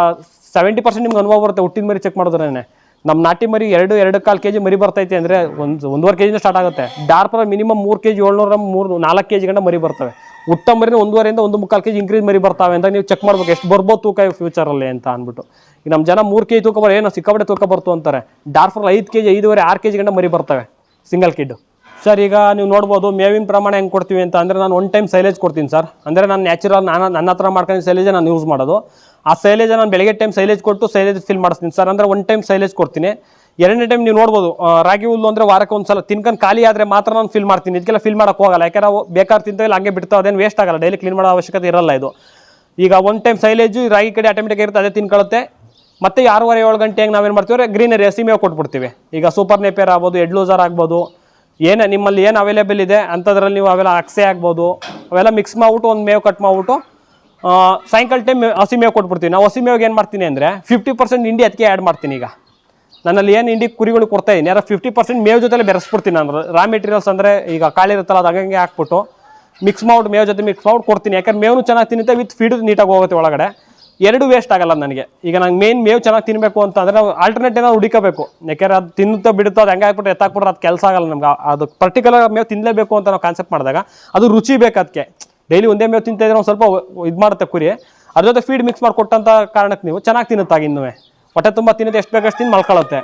ಸೆವೆಂಟಿ ಪರ್ಸೆಂಟ್ ನಿಮ್ಗೆ ಅನುಭವ ಬರುತ್ತೆ ಹುಟ್ಟಿದ ಮರಿ ಚೆಕ್ ಮಾಡಿದ್ರೇ ನಮ್ಮ ನಾಟಿ ಮರಿ ಎರಡು ಎರಡು ಕಾಲು ಕೆ ಜಿ ಮರಿ ಬರ್ತೈತೆ ಅಂದರೆ ಒಂದು, ಒಂದೂವರೆ ಕೆ ಜಿನ ಸ್ಟಾರ್ಟ್ ಆಗುತ್ತೆ. ಡಾರ್ಪರ ಮಿನಿಮಮ್ ಮೂರು ಕೆ ಜಿ ಏಳ್ನೂರ ಮೂರು, ನಾಲ್ಕು ಕೆ ಜಿ ಗಂಟ ಮರಿ ಬರ್ತವೆ. ಹುಟ್ಟ ಮರಿನ ಒಂದೂವರೆಯಿಂದ ಒಂದು ಮುಕ್ಕಾಲು ಕೆ ಜಿ ಇನ್ಕ್ರೀಸ್ ಮರಿ ಬರ್ತಾವೆ ಅಂತ ನೀವು ಚೆಕ್ ಮಾಡ್ಬೇಕು. ಎಷ್ಟು ಬರ್ಬೋದು ತೂಕ ಫ್ಯೂಚರಲ್ಲಿ ಅಂತ ಅಂದ್ಬಿಟ್ಟು. ಈಗ ನಮ್ಮ ಜನ ಮೂರು ಕೆ ಜಿ ತೂಕ ಬರೋ ಏನೋ ಸಿಕ್ಕಾಪಟ್ಟೆ ತೂಕ ಬರ್ತು ಅಂತಾರೆ. ಡಾರ್ಫರ್ ಐದು ಕೆ ಜಿ ಐದುವರೆ, ಆರು ಕೆ ಜಿ ಗಂಟ ಮರಿ ಬರ್ತವೆ ಸಿಂಗಲ್ ಕಿಡ್ ಸರ್ ಈಗ ನೀವು ನೋಡ್ಬೋದು, ಮೇವಿನ ಪ್ರಮಾಣ ಹೆಂಗೆ ಕೊಡ್ತೀವಿ ಅಂತ ಅಂದರೆ ನಾನು ಒನ್ ಟೈಮ್ ಸೈಲೇಜ್ ಕೊಡ್ತೀನಿ ಸರ್ ಅಂದರೆ ನಾನು ನ್ಯಾಚುರಲ್ ನಾನು, ನನ್ನ ಹತ್ರ ಮಾಡ್ಕೊಂಡು ಸೈಲೇಜೇ ನಾನು ಯೂಸ್ ಮಾಡೋದು. ಆ ಸೈಲೇಜ್ ನಾನು ಬೆಳಗ್ಗೆ ಟೈಮ್ ಸೈಲೇಜ್ ಕೊಟ್ಟು ಸೈಲೇಜ್ ಫಿಲ್ ಮಾಡಿಸ್ತೀನಿ ಸರ್ ಅಂದರೆ ಒನ್ ಟೈಮ್ ಸೈಲೇಜ್ ಕೊಡ್ತೀನಿ. ಎರಡನೇ ಟೈಮ್ ನೀವು ನೋಡ್ಬೋದು ರಾಗಿ ಹುಲ್ಲು ಅಂದರೆ ವಾರಕ್ಕೆ ಒಂದು ಸಲ ತಿನ್ಕೊಂಡು ಖಾಲಿ ಆದರೆ ಮಾತ್ರ ನಾನು ಫಿಲ್ ಮಾಡ್ತೀನಿ. ಇದಕ್ಕೆಲ್ಲ ಫಿಲ್ ಮಾಡೋಕ್ಕೆ ಹೋಗಲ್ಲ. ಯಾಕಂದ್ರೆ ಬೇಕಾದ್ರೆ ತಿಂತ ಇಲ್ಲ ಹಂಗೆ ಬಿಡ್ತಾವೆ, ಅದೇನು ವೇಸ್ಟ್ ಆಗಲ್ಲ. ಡೈಲಿ ಕ್ಲೀನ್ ಮಾಡೋ ಅವಶ್ಯಕತೆ ಇರಲ್ಲ ಇದು. ಈಗ ಒನ್ ಟೈಮ್ ಸೈಲೇಜು ರಾಗಿ ಕಡೆ ಆಟೋಮೆಟಿಕ್ ಇರುತ್ತೆ, ಅದೇ ತಿನ್ಕೊಳ್ಳುತ್ತೆ ಮತ್ತೆ ಆರೂವರೆ ಏಳು ಗಂಟೆಗೆ ನಾವೇನು ಮಾಡ್ತೀವಿ? ಗ್ರೀನರಿ ಹಸಿ ಮೇವು ಕೊಟ್ಬಿಡ್ತೀವಿ. ಈಗ ಸೂಪರ್ ನೇಪಿಯರ್ ಆಗ್ಬೋದು, ಎಡ್ ಲೂಸರ್ ಆಗ್ಬೋದು. ಏನೇ, ನಿಮ್ಮಲ್ಲಿ ಏನು ಅವೈಲೇಬಲ್ ಇದೆ ಅಂಥದ್ರಲ್ಲಿ ನೀವು ಅವೆಲ್ಲ ಅಕ್ಸೆ ಆಗ್ಬೋದು. ಅವೆಲ್ಲ ಮಿಕ್ಸ್ ಮಾಡ್ಬಿಟ್ಟು ಒಂದು ಮೇವು ಕಟ್ ಮಾಡ್ಬಿಟ್ಟು ಸಾಯಂಕಾಲ ಟೈಮ್ ಹಸಿ ಮೇವು ಕೊಟ್ಬಿಡ್ತೀವಿ. ನಾವು ಹಸಿ ಏನು ಮಾಡ್ತೀನಿ ಅಂದರೆ ಫಿಫ್ಟಿ ಪರ್ಸೆಂಟ್ ಇಂಡಿ ಅದಕ್ಕೆ ಆ್ಯಡ್ ಮಾಡ್ತೀನಿ ಈಗ. ನನ್ನಲ್ಲಿ ಏನು ಇಂಡಿ ಕುರಿಗಳು ಕೊಡ್ತಾ ಇದ್ದೀನಿ ಯಾರು ಫಿಫ್ಟಿ ಪರ್ಸೆಂಟ್ ಮೇವು ಜೊತೆಲೆ ಬೆರೆಸ್ಬಿಡ್ತೀನಿ ನಾನು. ರಾ ಮೆಟೀರಿಯಲ್ಸ್ ಅಂದರೆ ಈಗ ಕಾಳಿ ಇರುತ್ತಲ್ಲ, ಅದು ಹಂಗೆ ಹಾಕ್ಬಿಟ್ಟು ಮಿಕ್ಸ್ ಮಾಡ್ಬಿಟ್ಟು ಮೇವು ಜೊತೆ ಮಿಕ್ಸ್ ಮಾಡ್ಬಿಟ್ಟು ಕೊಡ್ತೀನಿ. ಯಾಕಂದ್ರೆ ಮೇವು ಚೆನ್ನಾಗಿ ತಿನ್ನುತ್ತೆ ವಿತ್ ಫೀಡ್ ನೀಟಾಗಿ ಹೋಗುತ್ತೆ ಒಳಗಡೆ. ಎರಡು ವೇಸ್ಟ್ ಆಗಲ್ಲ ನನಗೆ. ಈಗ ನಂಗೆ ಮೇನ್ ಮೇವು ಚೆನ್ನಾಗಿ ತಿನ್ನಬೇಕು ಅಂತ ಅಂದರೆ ನಾವು ಆಲ್ಟರ್ನೇಟ್ ಏನಾದ್ರು ಹುಡುಕಬೇಕು. ಯಾಕಂದ್ರೆ ಅದು ತಿನ್ನುತ್ತಾ ಬಿಡುತ್ತೋ ಅದು ಹೆಂಗೆ ಹಾಕ್ಬಿಟ್ಟು ಎತ್ತಾಕ್ಬಿಟ್ರೆ ಅದು ಕೆಲಸ ಆಗಲ್ಲ ನಮ್ಗೆ. ಅದು ಪರ್ಟಿಕ್ಯುಲರ್ ಮೇವು ತಿನ್ನಲೇಬೇಕು ಅಂತ ನಾವು ಕಾನ್ಸೆಪ್ಟ್ ಮಾಡಿದಾಗ ಅದು ರುಚಿ ಬೇಕು ಅದಕ್ಕೆ ಡೈಲಿ ಒಂದೇ ಮೇವು ತಿಂತಾ ಇದ್ರೆ ಒಂದು ಸ್ವಲ್ಪ ಇದು ಮಾಡುತ್ತೆ ಕುರಿ. ಅದ್ರ ಜೊತೆ ಫೀಡ್ ಮಿಕ್ಸ್ ಮಾಡಿ ಕೊಟ್ಟಂತ ಕಾರಣಕ್ಕೆ ನೀವು ಚೆನ್ನಾಗಿ ತಿನ್ನುತ್ತಾಗಿ ಇನ್ನೂ ಹೊಟ್ಟೆ ತುಂಬ ತಿನ್ನೋದು ಎಷ್ಟು ಬೇಕಷ್ಟು ತಿಂದು ಮಲ್ಕೊಳ್ಳುತ್ತೆ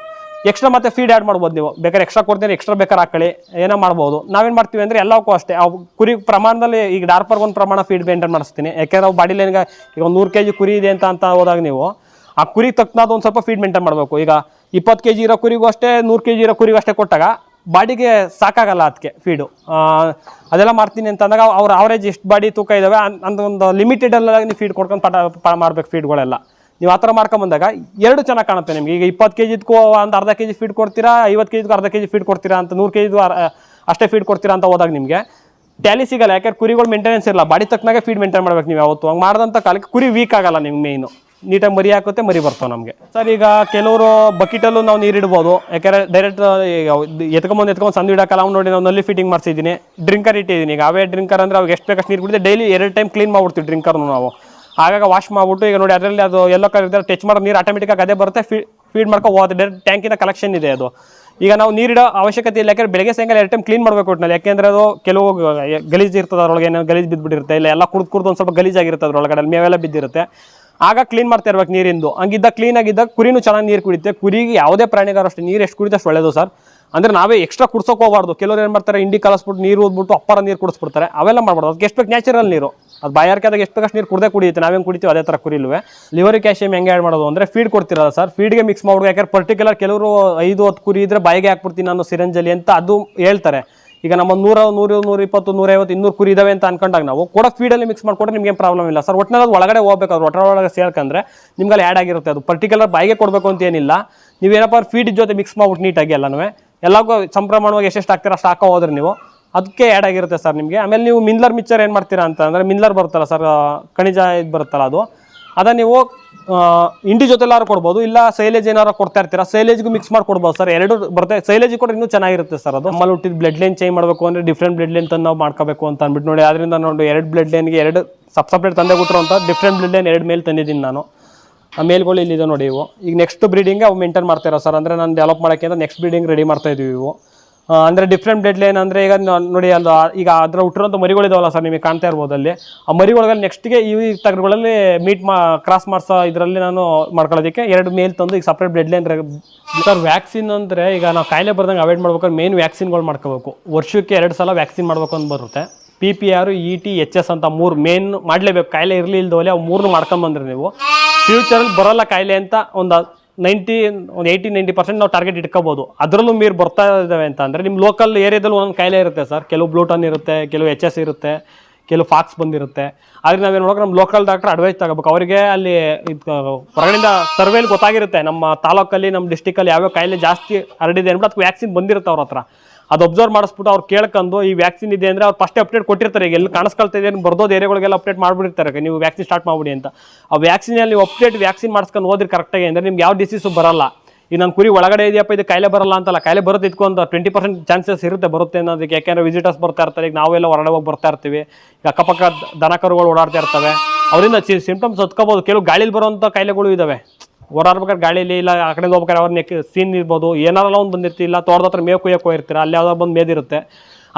ಎಕ್ಸ್ಟ್ರಾ ಮತ್ತೆ ಫೀಡ್ ಆ್ಯಡ್ ಮಾಡ್ಬೋದು ನೀವು. ಬೇಕಾದ್ರೆ ಎಕ್ಸ್ಟ್ರಾ ಕೊಡ್ತೀನಿ ಎಕ್ಸ್ಟ್ರಾ ಬೇಕಾದ್ರೆ ಹಾಕೊಳ್ಳಿ ಏನೋ ಮಾಡ್ಬೋದು. ನಾವೇನು ಮಾಡ್ತೀವಿ ಅಂದರೆ ಎಲ್ಲಕ್ಕೂ ಅಷ್ಟೇ. ಅವು ಕುರಿ ಪ್ರಮಾಣದಲ್ಲಿ ಈಗ ಡಾರ್ಪರ್ ಒಂದು ಪ್ರಮಾಣ ಫೀಡ್ ಮೇಂಟೈನ್ ಮಾಡಿಸ್ತೀನಿ. ಯಾಕೆಂದ್ರೆ ಅವು ಬಾಡಿ ಲೈನ್ಗೆ ಈಗ ಒಂದು ನೂರು ಕೆ ಜಿ ಕುರಿ ಇದೆ ಅಂತ ಅಂತ ಹೋದಾಗ ನೀವು ಆ ಕುರಿ ತಕ್ಕನಾದ ಒಂದು ಸ್ವಲ್ಪ ಫೀಡ್ ಮೇಂಟೈನ್ ಮಾಡಬೇಕು. ಈಗ ಇಪ್ಪತ್ತು ಕೆ ಜಿ ಇರೋ ಕುರಿಗೂ ಅಷ್ಟೇ, ನೂರು ಕೆ ಜಿ ಇರೋ ಕುರಿಗೂ ಅಷ್ಟೇ ಕೊಟ್ಟಾಗ ಬಾಡಿಗೆ ಸಾಕಾಗಲ್ಲ ಅದಕ್ಕೆ ಫೀಡು ಅದೆಲ್ಲ ಮಾಡ್ತೀನಿ ಅಂತಂದಾಗ ಅವ್ರ ಅವರೇಜ್ ಎಷ್ಟು ಬಾಡಿ ತೂಕ ಇದ್ದಾವೆ ಅಂದ ಒಂದು ಲಿಮಿಟೆಡ್ ಎಲ್ಲ ನೀವು ಫೀಡ್ ಕೊಡ್ಕೊಂಡು ಪಟ ಮಾಡ್ಬೇಕು ಫೀಡ್ಗಳೆಲ್ಲ ನೀವು ಆ ಥರ ಮಾಡ್ಕೊಂಬಂದಾಗ ಎರಡು ಚೆನ್ನಾಗಿ ಕಾಣುತ್ತೆ ನಿಮಗೆ. ಈಗ ಇಪ್ಪತ್ತು ಕೆ ಜಿದ್ಕೂ ಒಂದು ಅರ್ಧ ಕೆ ಜಿ ಫೀಡ್ ಕೊಡ್ತೀರಾ, ಐವತ್ತು ಕೆ ಜಿಗೂ ಅರ್ಧ ಕೆ ಜಿ ಫೀಡ್ ಕೊಡ್ತೀರಾ ಅಂತ, ನೂರು ಕೆ ಜಿದು ಅಷ್ಟೇ ಫೀಡ್ ಕೊಡ್ತೀರಾ ಅಂತ ಹೋದಾಗ ನಿಮಗೆ ಟ್ಯಾಲಿ ಸಿಗಲ್ಲ. ಯಾಕಂದ್ರೆ ಕುರಿಗಳು ಮೇಂಟೆನೆನ್ಸ್ ಇರಲ್ಲ. ಬಾಡಿ ತಕ್ಕನಾಗೆ ಫೀಡ್ ಮೇಂಟೈನ್ ಮಾಡ್ಬೇಕು ನೀವು ಯಾವತ್ತು. ಹಂಗೆ ಮಾಡಿದಂಥ ಕಾಲಕ್ಕೆ ಕುರಿ ವೀಕ್ ಆಗಲ್ಲ ನಿಮ್ಗೆ ಮೇಯ್ನು ನೀಟಾಗಿ ಮರಿ ಹಾಕುತ್ತೆ, ಮರಿ ಬರ್ತಾವೆ ನಮಗೆ. ಸರ್, ಈಗ ಕೆಲವರು ಬಕೆಟಲ್ಲೂ ನಾವು ನೀರು ಇಡ್ಬೋದು. ಯಾಕಂದ್ರೆ ಡೈರೆಕ್ಟ್ ಈಗ ಎತ್ಕೊಂಬಂದು ಎತ್ಕೊಂಡು ಸಂದು ಇಡೋಕ್ಕಲ್ಲ, ಅವ್ನು ನೋಡಿ ನಾವು ನಲ್ಲಿ ಫಿಟ್ಟಿಂಗ್ ಮಾಡಿಸಿದ್ದೀನಿ. ಡ್ರಿಂಕರ್ ಇಟ್ಟಿದ್ದೀನಿ. ಈಗ ಅವೇ ಡ್ರಿಂಕರ್ ಅಂದರೆ ಅವಾಗ ಎಷ್ಟು ಬೇಕಷ್ಟು ನೀರು ಕುಡಿದ್ರೆ ಡೈಲಿ ಎರಡು ಟೈಮ್ ಕ್ಲೀನ್ ಮಾಡ್ಬಿಡ್ತೀವಿ ಡ್ರಿಂಕರ್ನು ನಾವು. ಆಗಾಗ ವಾಶ್ ಮಾಡ್ಬಿಟ್ಟು ಈಗ ನೋಡಿ ಅದರಲ್ಲಿ ಅದು ಎಲ್ಲೋ ಕಲರ್ ಟಚ್ ಮಾಡೋ ನೀರು ಆಟೋಮೆಟಿಕಾಗಿ ಅದೇ ಬರುತ್ತೆ. ಫೀಡ್ ಮಾಡ್ಕೊ ಹೋಗುತ್ತೆ ಡೈರೆಕ್ಟ್ ಟ್ಯಾಂಕಿನ ಕಲೆಕ್ಷನ್ ಇದೆ ಅದು. ಈಗ ನಾವು ನೀರಿಡೋ ಅವಶ್ಯಕತೆ ಇಲ್ಲ. ಯಾಕಂದ್ರೆ ಬೆಳಗ್ಗೆ ಸಾಯಂಕಾಲ ಎರಡು ಟೈಮ್ ಕ್ಲೀನ್ ಮಾಡಬೇಕು ಒಟ್ಟಿನಲ್ಲಿ ಯಾಕೆಂದ್ರೆ ಅದು ಕೆಲವು ಗಲೀಜ್ ಇರ್ತದೆ ಅದ್ರೊಳಗೆ ಏನೋ ಗಲೀಜ್ ಬಿದ್ದುಬಿಟ್ಟಿರುತ್ತೆ ಇಲ್ಲ ಎಲ್ಲ ಕುಡ್ದು ಕುಡ್ದು ಒಂದು ಸ್ವಲ್ಪ ಗಲೀಜಾಗಿರುತ್ತೆ ಅದ್ರೊಳಗಡೆ ಮೇವೆಲ್ಲ ಬಿದ್ದಿರುತ್ತೆ. ಆಗ ಕ್ಲೀನ್ ಮಾಡ್ತಾ ಇರ್ಬೇಕು ನೀರಿಂದು. ಹಂಗಿದ್ದಾಗ ಕ್ಲೀನ್ ಆಗಿದ್ದಾಗ ಕುರಿನೂ ಚೆನ್ನಾಗಿ ನೀರು ಕುಡಿಯುತ್ತೆ. ಕುರಿಗೆ ಯಾವುದೇ ಪ್ರಾಣಿಗಾರು ಅಷ್ಟೇ, ನೀರು ಎಷ್ಟು ಕುಡಿದಷ್ಟು ಒಳ್ಳೆಯದು ಸರ್. ಅಂದ್ರೆ ನಾವೇ ಎಕ್ಸ್ಟ್ರಾ ಕುಡ್ಸೋಕೆ ಹೋಗಬಾರ್ದು. ಕೆಲವರು ಏನು ಮಾಡ್ತಾರೆ ಇಂಡಿ ಕಲಸ್ಬಿಟ್ಟು ನೀರು ಓದ್ಬಿಟ್ಟು ಅಪ್ಪರ ನೀರು ಕುಡಿಸ್ಬಿಡ್ತಾರೆ. ಅವೆಲ್ಲ ಮಾಡ್ಬಾರ್ದು. ಅದಕ್ಕೆ ಎಷ್ಟು ಬೇಕು ನ್ಯಾಚುರಲ್ ನೀರು. ಅದು ಬಾಯಾರಿಕೆದಾಗ ಎಷ್ಟು ಬೇಕಷ್ಟು ನೀರು ಕುಡದೆ ಕುಡಿಯುತ್ತೆ, ನಾವೇನು ಕುಡಿತೀವಿ ಅದೇ ಥರ ಕುರಿಲ್ವೇ ಲಿವರ್ ಕ್ಯಾಲ್ಸಿಯಂ ಹೆಂಗೆ ಆ್ಯಡ್ ಮಾಡೋದು ಅಂದರೆ ಫೀಡ್ ಕೊಡ್ತಿರಲ್ಲ ಸರ್ ಫೀಡ್ಗೆ ಮಿಕ್ಸ್ ಮಾಡೋದು ಯಾಕಂದ್ರೆ ಪರ್ಟಿಕ್ಯುಲರ್ ಕೆಲವರು ಐದು ಹತ್ತು ಕುರಿ ಇದ್ರೆ ಬಾಯಿಗೆ ಹಾಕ್ಬಿಡ್ತೀನಿ ನಾನು ಸಿರಂಜಲಿ ಅಂತ ಅದು ಹೇಳ್ತಾರೆ. ಈಗ ನಮ್ಮ ನೂರ, ನೂರು, ನೂರ ಇಪ್ಪತ್ತು ನೂರೈವತ್ತು ಇನ್ನೂರು ಕುರಿ ಇದಾವೆ ಅಂತ ಅನ್ಕೊಂಡಾಗ ನಾವು ಕೂಡ ಫೀಡಲ್ಲಿ ಮಿಕ್ಸ್ ಮಾಡಿಕೊಟ್ರೆ ನಿಮ್ಗೆ ಪ್ರಾಬ್ಲಮ್ ಇಲ್ಲ. ಸರ್ ಒಟ್ಟಿನಲ್ಲಿ ಒಳಗಡೆ ಹೋಗ್ಬೇಕು. ಅದು ಒಟ್ಟರ ಒಳಗೆ ಸೇರ್ಕಂದ್ರೆ ನಿಮ್ಗೆ ಅಲ್ಲಿ ಆ್ಯಡ್ ಆಗಿರುತ್ತೆ. ಅದು ಪರ್ಟಿಕ್ಯುಲರ್ ಬಾಯಿಗೆ ಕೊಡಬೇಕು ಅಂತ ಏನಿಲ್ಲ. ನೀವೇನಪ್ಪ ಫೀಡ್ ಜೊತೆ ಮಿಕ್ಸ್ ಮಾಡ್ಬಿಟ್ಟು ನೀಟಾಗಿ ಎಲ್ಲನೂ ಎಲ್ಲಕ್ಕೂ ಸಂಪ್ರಮಾಣವಾಗಿ ಎಷ್ಟೆಷ್ಟು ಹಾಕ್ತೀರ ಅಷ್ಟು ಹಾಕೋ ಹೋದ್ರೆ ನೀವು. ಅದಕ್ಕೆ ಆ್ಯಡ್ ಆಗಿರುತ್ತೆ ಸರ್ ನಿಮಗೆ. ಆಮೇಲೆ ನೀವು ಮಿನ್ಲರ್ ಮಿಕ್ಚರ್ ಏನು ಮಾಡ್ತೀರಾ ಅಂತ ಅಂದರೆ ಮಿನ್ಲರ್ ಬರುತ್ತಲ್ಲ ಸರ್ ಖನಿಜ ಇದು ಬರುತ್ತಲ್ಲ ಅದು. ಅದನ್ನು ನೀವು ಇಂಡಿ ಜೊತೆಲಾರು ಕೊಡ್ಬೋದು, ಇಲ್ಲ ಸೈಲೇಜ್ ಏನಾರು ಕೊಡ್ತಾ ಇರ್ತೀರಾ? ಸೈಲೇಜ್ಗೂ ಮಿಕ್ಸ್ ಮಾಡಿ ಕೊಡ್ಬೋದು ಸರ್ ಎರಡು ಬರುತ್ತೆ. ಸೈಲೇಜ್ ಕೂಡ ಇನ್ನೂ ಚೆನ್ನಾಗಿರುತ್ತೆ ಸರ್ ಅದು. ನಮ್ಮಲ್ಲಿ ಹುಟ್ಟಿದ ಬ್ಲಡ್ ಲೈನ್ ಚೇಂಜ್ ಮಾಡಬೇಕು ಅಂದರೆ ಡಿಫ್ರೆಂಟ್ ಬ್ಲಡ್ ಲೈನ್ ತಂದು ನಾವು ಮಾಡ್ಕೋಬೇಕು ಅಂತ ಅಂದ್ಬಿಟ್ಟು ನೋಡಿ. ಅದರಿಂದ ನೋಡಿ, ಎರಡು ಬ್ಲಡ್ ಲೈನ್ಗೆ ಎರಡು ಸಬ್ ಸಪ್ರೇಟ್ ತಂದೆ ಕೊಟ್ಟರು ಅಂತ ಡಿಫ್ರೆಂಟ್ ಬ್ಲಡ್ ಲೈನ್ ಎರಡು ಮೇಲ್ ತಂದಿದ್ದೀನಿ ನಾನು. ಆ ಮೇಲ್ಗಳು ಇಲ್ಲಿದೆ ನೋಡಿ ಇವು. ಈಗ ನೆಕ್ಸ್ಟ್ ಬ್ರೀಡಿಂಗ್ ಅವು ಮೇಂಟೈನ್ ಮಾಡ್ತಾಯಿರೋ ಸರ್ ಅಂದರೆ ನಾನು ಡೆವಲಪ್ ಮಾಡೋಕ್ಕೆ ಅಂತ ನೆಕ್ಸ್ಟ್ ಬ್ರೀಡಿಂಗ್ ರೆಡಿ ಮಾಡ್ತಾ ಇದ್ದೀವಿ ಇವು. ಅಂದ್ರೆ ಡಿಫ್ರೆಂಟ್ ಡೆಡ್ ಲೈನ್ ಅಂದರೆ ಈಗ ನೋಡಿ ಅಲ್ಲಿ ಈಗ ಅದರ ಹುಟ್ಟಿರೋಂಥ ಮರಿಗಳಿದಾವಲ್ಲ ಸರ್ ನಿಮಗೆ ಕಾಣ್ತಾ ಇರ್ಬೋದು ಅಲ್ಲಿ ಆ ಮರಿಗಳಿಗೆ ನೆಕ್ಸ್ಟ್ಗೆ ಈ ತಗಡುಗಳಲ್ಲಿ ಮೀಟ್ ಮಾ ಕ್ರಾಸ್ ಮಾಡಿಸೋ ಇದರಲ್ಲಿ ನಾನು ಮಾಡ್ಕೊಳ್ಳೋದಕ್ಕೆ ಎರಡು ಮೇಲ್ ತಂದು ಈಗ separate blood line sir vaccine ಅಂದರೆ ಈಗ ನಾವು ಕಾಯಿಲೆ ಬರ್ದಂಗೆ ಅವಾಯ್ಡ್ ಮಾಡ್ಬೇಕಾದ್ರೆ ಮೇನ್ ವ್ಯಾಕ್ಸಿನ್ಗಳು ಮಾಡ್ಕೋಬೇಕು. ವರ್ಷಕ್ಕೆ ಎರಡು ಸಲ ವ್ಯಾಕ್ಸಿನ್ ಮಾಡ್ಬೇಕು ಅಂತ ಬರುತ್ತೆ. P P R E T H S ಅಂತ ಮೂರು ಮೇನ್ ಮಾಡಲೇಬೇಕು. ಕಾಯಿಲೆ ಇರಲಿ ಇಲ್ದೋಲೆ ಅವು ಮೂರನ್ನು ಮಾಡ್ಕೊಂಬಂದ್ರೆ ನೀವು. ಫ್ಯೂಚರಲ್ಲಿ ಬರೋಲ್ಲ ಕಾಯಿಲೆ ಅಂತ ಒಂದು ನೈಂಟಿ, ಒಂದು ಏಯ್ಟಿ, ನೈಂಟಿ ಪರ್ಸೆಂಟ್ ನಾವು ಟಾರ್ಗೆಟ್ ಇಟ್ಕೋಬೋದು. ಅದರಲ್ಲೂ ಮೀರು ಬರ್ತಾ ಇದ್ದಾವೆ ಅಂತ ಅಂದರೆ ನಿಮ್ಮ ಲೋಕಲ್ ಏರಿಯಾದಲ್ಲಿ ಒಂದೊಂದು ಕಾಯಿಲೆ ಇರುತ್ತೆ ಸರ್ ಕೆಲವು ಬ್ಲೂಟನ್ ಇರುತ್ತೆ, ಕೆಲವು ಎಚ್ ಎಸ್ ಇರುತ್ತೆ, ಕೆಲವು ಫಾಕ್ಸ್ ಬಂದಿರುತ್ತೆ. ಆದರೆ ನಾವೇನು ಮಾಡೋಕೆ ನಮ್ಮ ಲೋಕಲ್ ಡಾಕ್ಟರ್ ಅಡ್ವೈಸ್ ತಗೋಬೇಕು. ಅವರಿಗೆ ಅಲ್ಲಿ ಇದು ಹೊರಗಡೆಯಿಂದ ಸರ್ವೇಲಿ ಗೊತ್ತಾಗಿರುತ್ತೆ. ನಮ್ಮ ತಾಲೂಕಲ್ಲಿ, ನಮ್ಮ ಡಿಸ್ಟಿಕಲ್ಲಿ ಯಾವ್ಯಾವ ಕಾಯಿಲೆ ಜಾಸ್ತಿ ಹರಡಿದೆ ಅಂದ್ಬಿಟ್ಟು, ಅದಕ್ಕೆ ವ್ಯಾಕ್ಸಿನ್ ಬಂದಿರುತ್ತೆ ಅವ್ರ ಹತ್ರ. ಅದು ಅಬ್ಸರ್ವ್ ಮಾಡಿಸ್ಬಿಟ್ಟು ಅವ್ರು ಕೇಳ್ಕೊಂಡು ಈ ವ್ಯಾಕ್ಸಿನ್ ಇದೆ ಅಂದ್ರೆ ಅವ್ರು ಫಸ್ಟ್ ಅಪ್ಡೇಟ್ ಕೊಟ್ಟಿರ್ತಾರೆ ಈಗ ಎಲ್ಲಿ ಕಾಣಿಸ್ಕೊಳ್ತಾ ಇದೆ ಬರ್ದೋದು ಏರಿಯಾಗಳಿಗೆಲ್ಲ ಅಪ್ಡೇಟ್ ಮಾಡಿಬಿಟ್ಟಿರ್ತಾರೆ. ನೀವು ವ್ಯಾಕ್ಸಿನ್ ಸ್ಟಾರ್ಟ್ ಮಾಡ್ಬಿಡಿ ಅಂತ. ಆ ವ್ಯಾಕ್ಸಿನಲ್ಲಿ ಅಲ್ಲಿ ಅಪ್ಡೇಟ್ ವ್ಯಾಕ್ಸಿನ್ ಮಾಡಿಸ್ಕೊಂಡು ಹೋದ್ರೆ ಕರೆಕ್ಟಾಗಿ ಅಂದರೆ ನಿಮ್ಗೆ ಯಾವ ಡಿಸೀಸು ಬರಲ್ಲ. ಈಗ ನನ್ನ ಕುರಿ ಒಳಗಡೆ ಇದೆಯಪ್ಪ, ಇದು ಕಾಯಿಲೆ ಬರಲ್ಲ ಅಂತಲ್ಲ, ಕಾಯಿಲೆ ಬರುತ್ತೆ ಇದ್ಕೊಂಡು ಟ್ವೆಂಟಿ ಪರ್ಸೆಂಟ್ ಚಾನ್ಸಸ್ ಇರುತ್ತೆ ಬರುತ್ತೆ ಅನ್ನೋದಕ್ಕೆ. ಯಾಕೆಂದ್ರೆ ವಿಸಿಟರ್ಸ್ ಬರ್ತಾ ಇರ್ತಾರೆ, ಈಗ ನಾವೆಲ್ಲ ಹೊರಡೆ ಹೋಗಿ ಬರ್ತಾ ಇರ್ತೀವಿ. ಈಗ ಅಕ್ಕಪಕ್ಕ ದನಕರುಗಳು ದನ ಕರುಗಳು ಓಡಾಡ್ತಾ ಇರ್ತವೆ. ಅವರಿಂದ ಸಿಂಪ್ಟಮ್ಸ್ ಹೊತ್ಕೋಬೋದು. ಕೆಲವು ಗಾಳಿಲಿ ಬರುವಂಥ ಕಾಯಿಲೆಗಳು ಇದಾವೆ. ಓಡಾಡ್ಬೇಕಾದ್ರೆ ಗಾಳಿಲಿ ಇಲ್ಲ, ಆ ಕಡೆ ಹೋಗ್ಬೇಕಾದ್ರೆ ಅವ್ರ ನೆಕ್ ಸೀನ್ ಇರ್ಬೋದು. ಏನಾರಲ್ಲ ಒಂದು ಬಂದಿರ್ತಿ, ಇಲ್ಲ ತೋಟದ ಹತ್ರ ಮೇವು ಕುಯ್ಯಕ್ಕೆ ಹೋಗಿರ್ತೀರ, ಅಲ್ಲಿ ಯಾವುದೋ ಬಂದು ಮೇದಿರುತ್ತೆ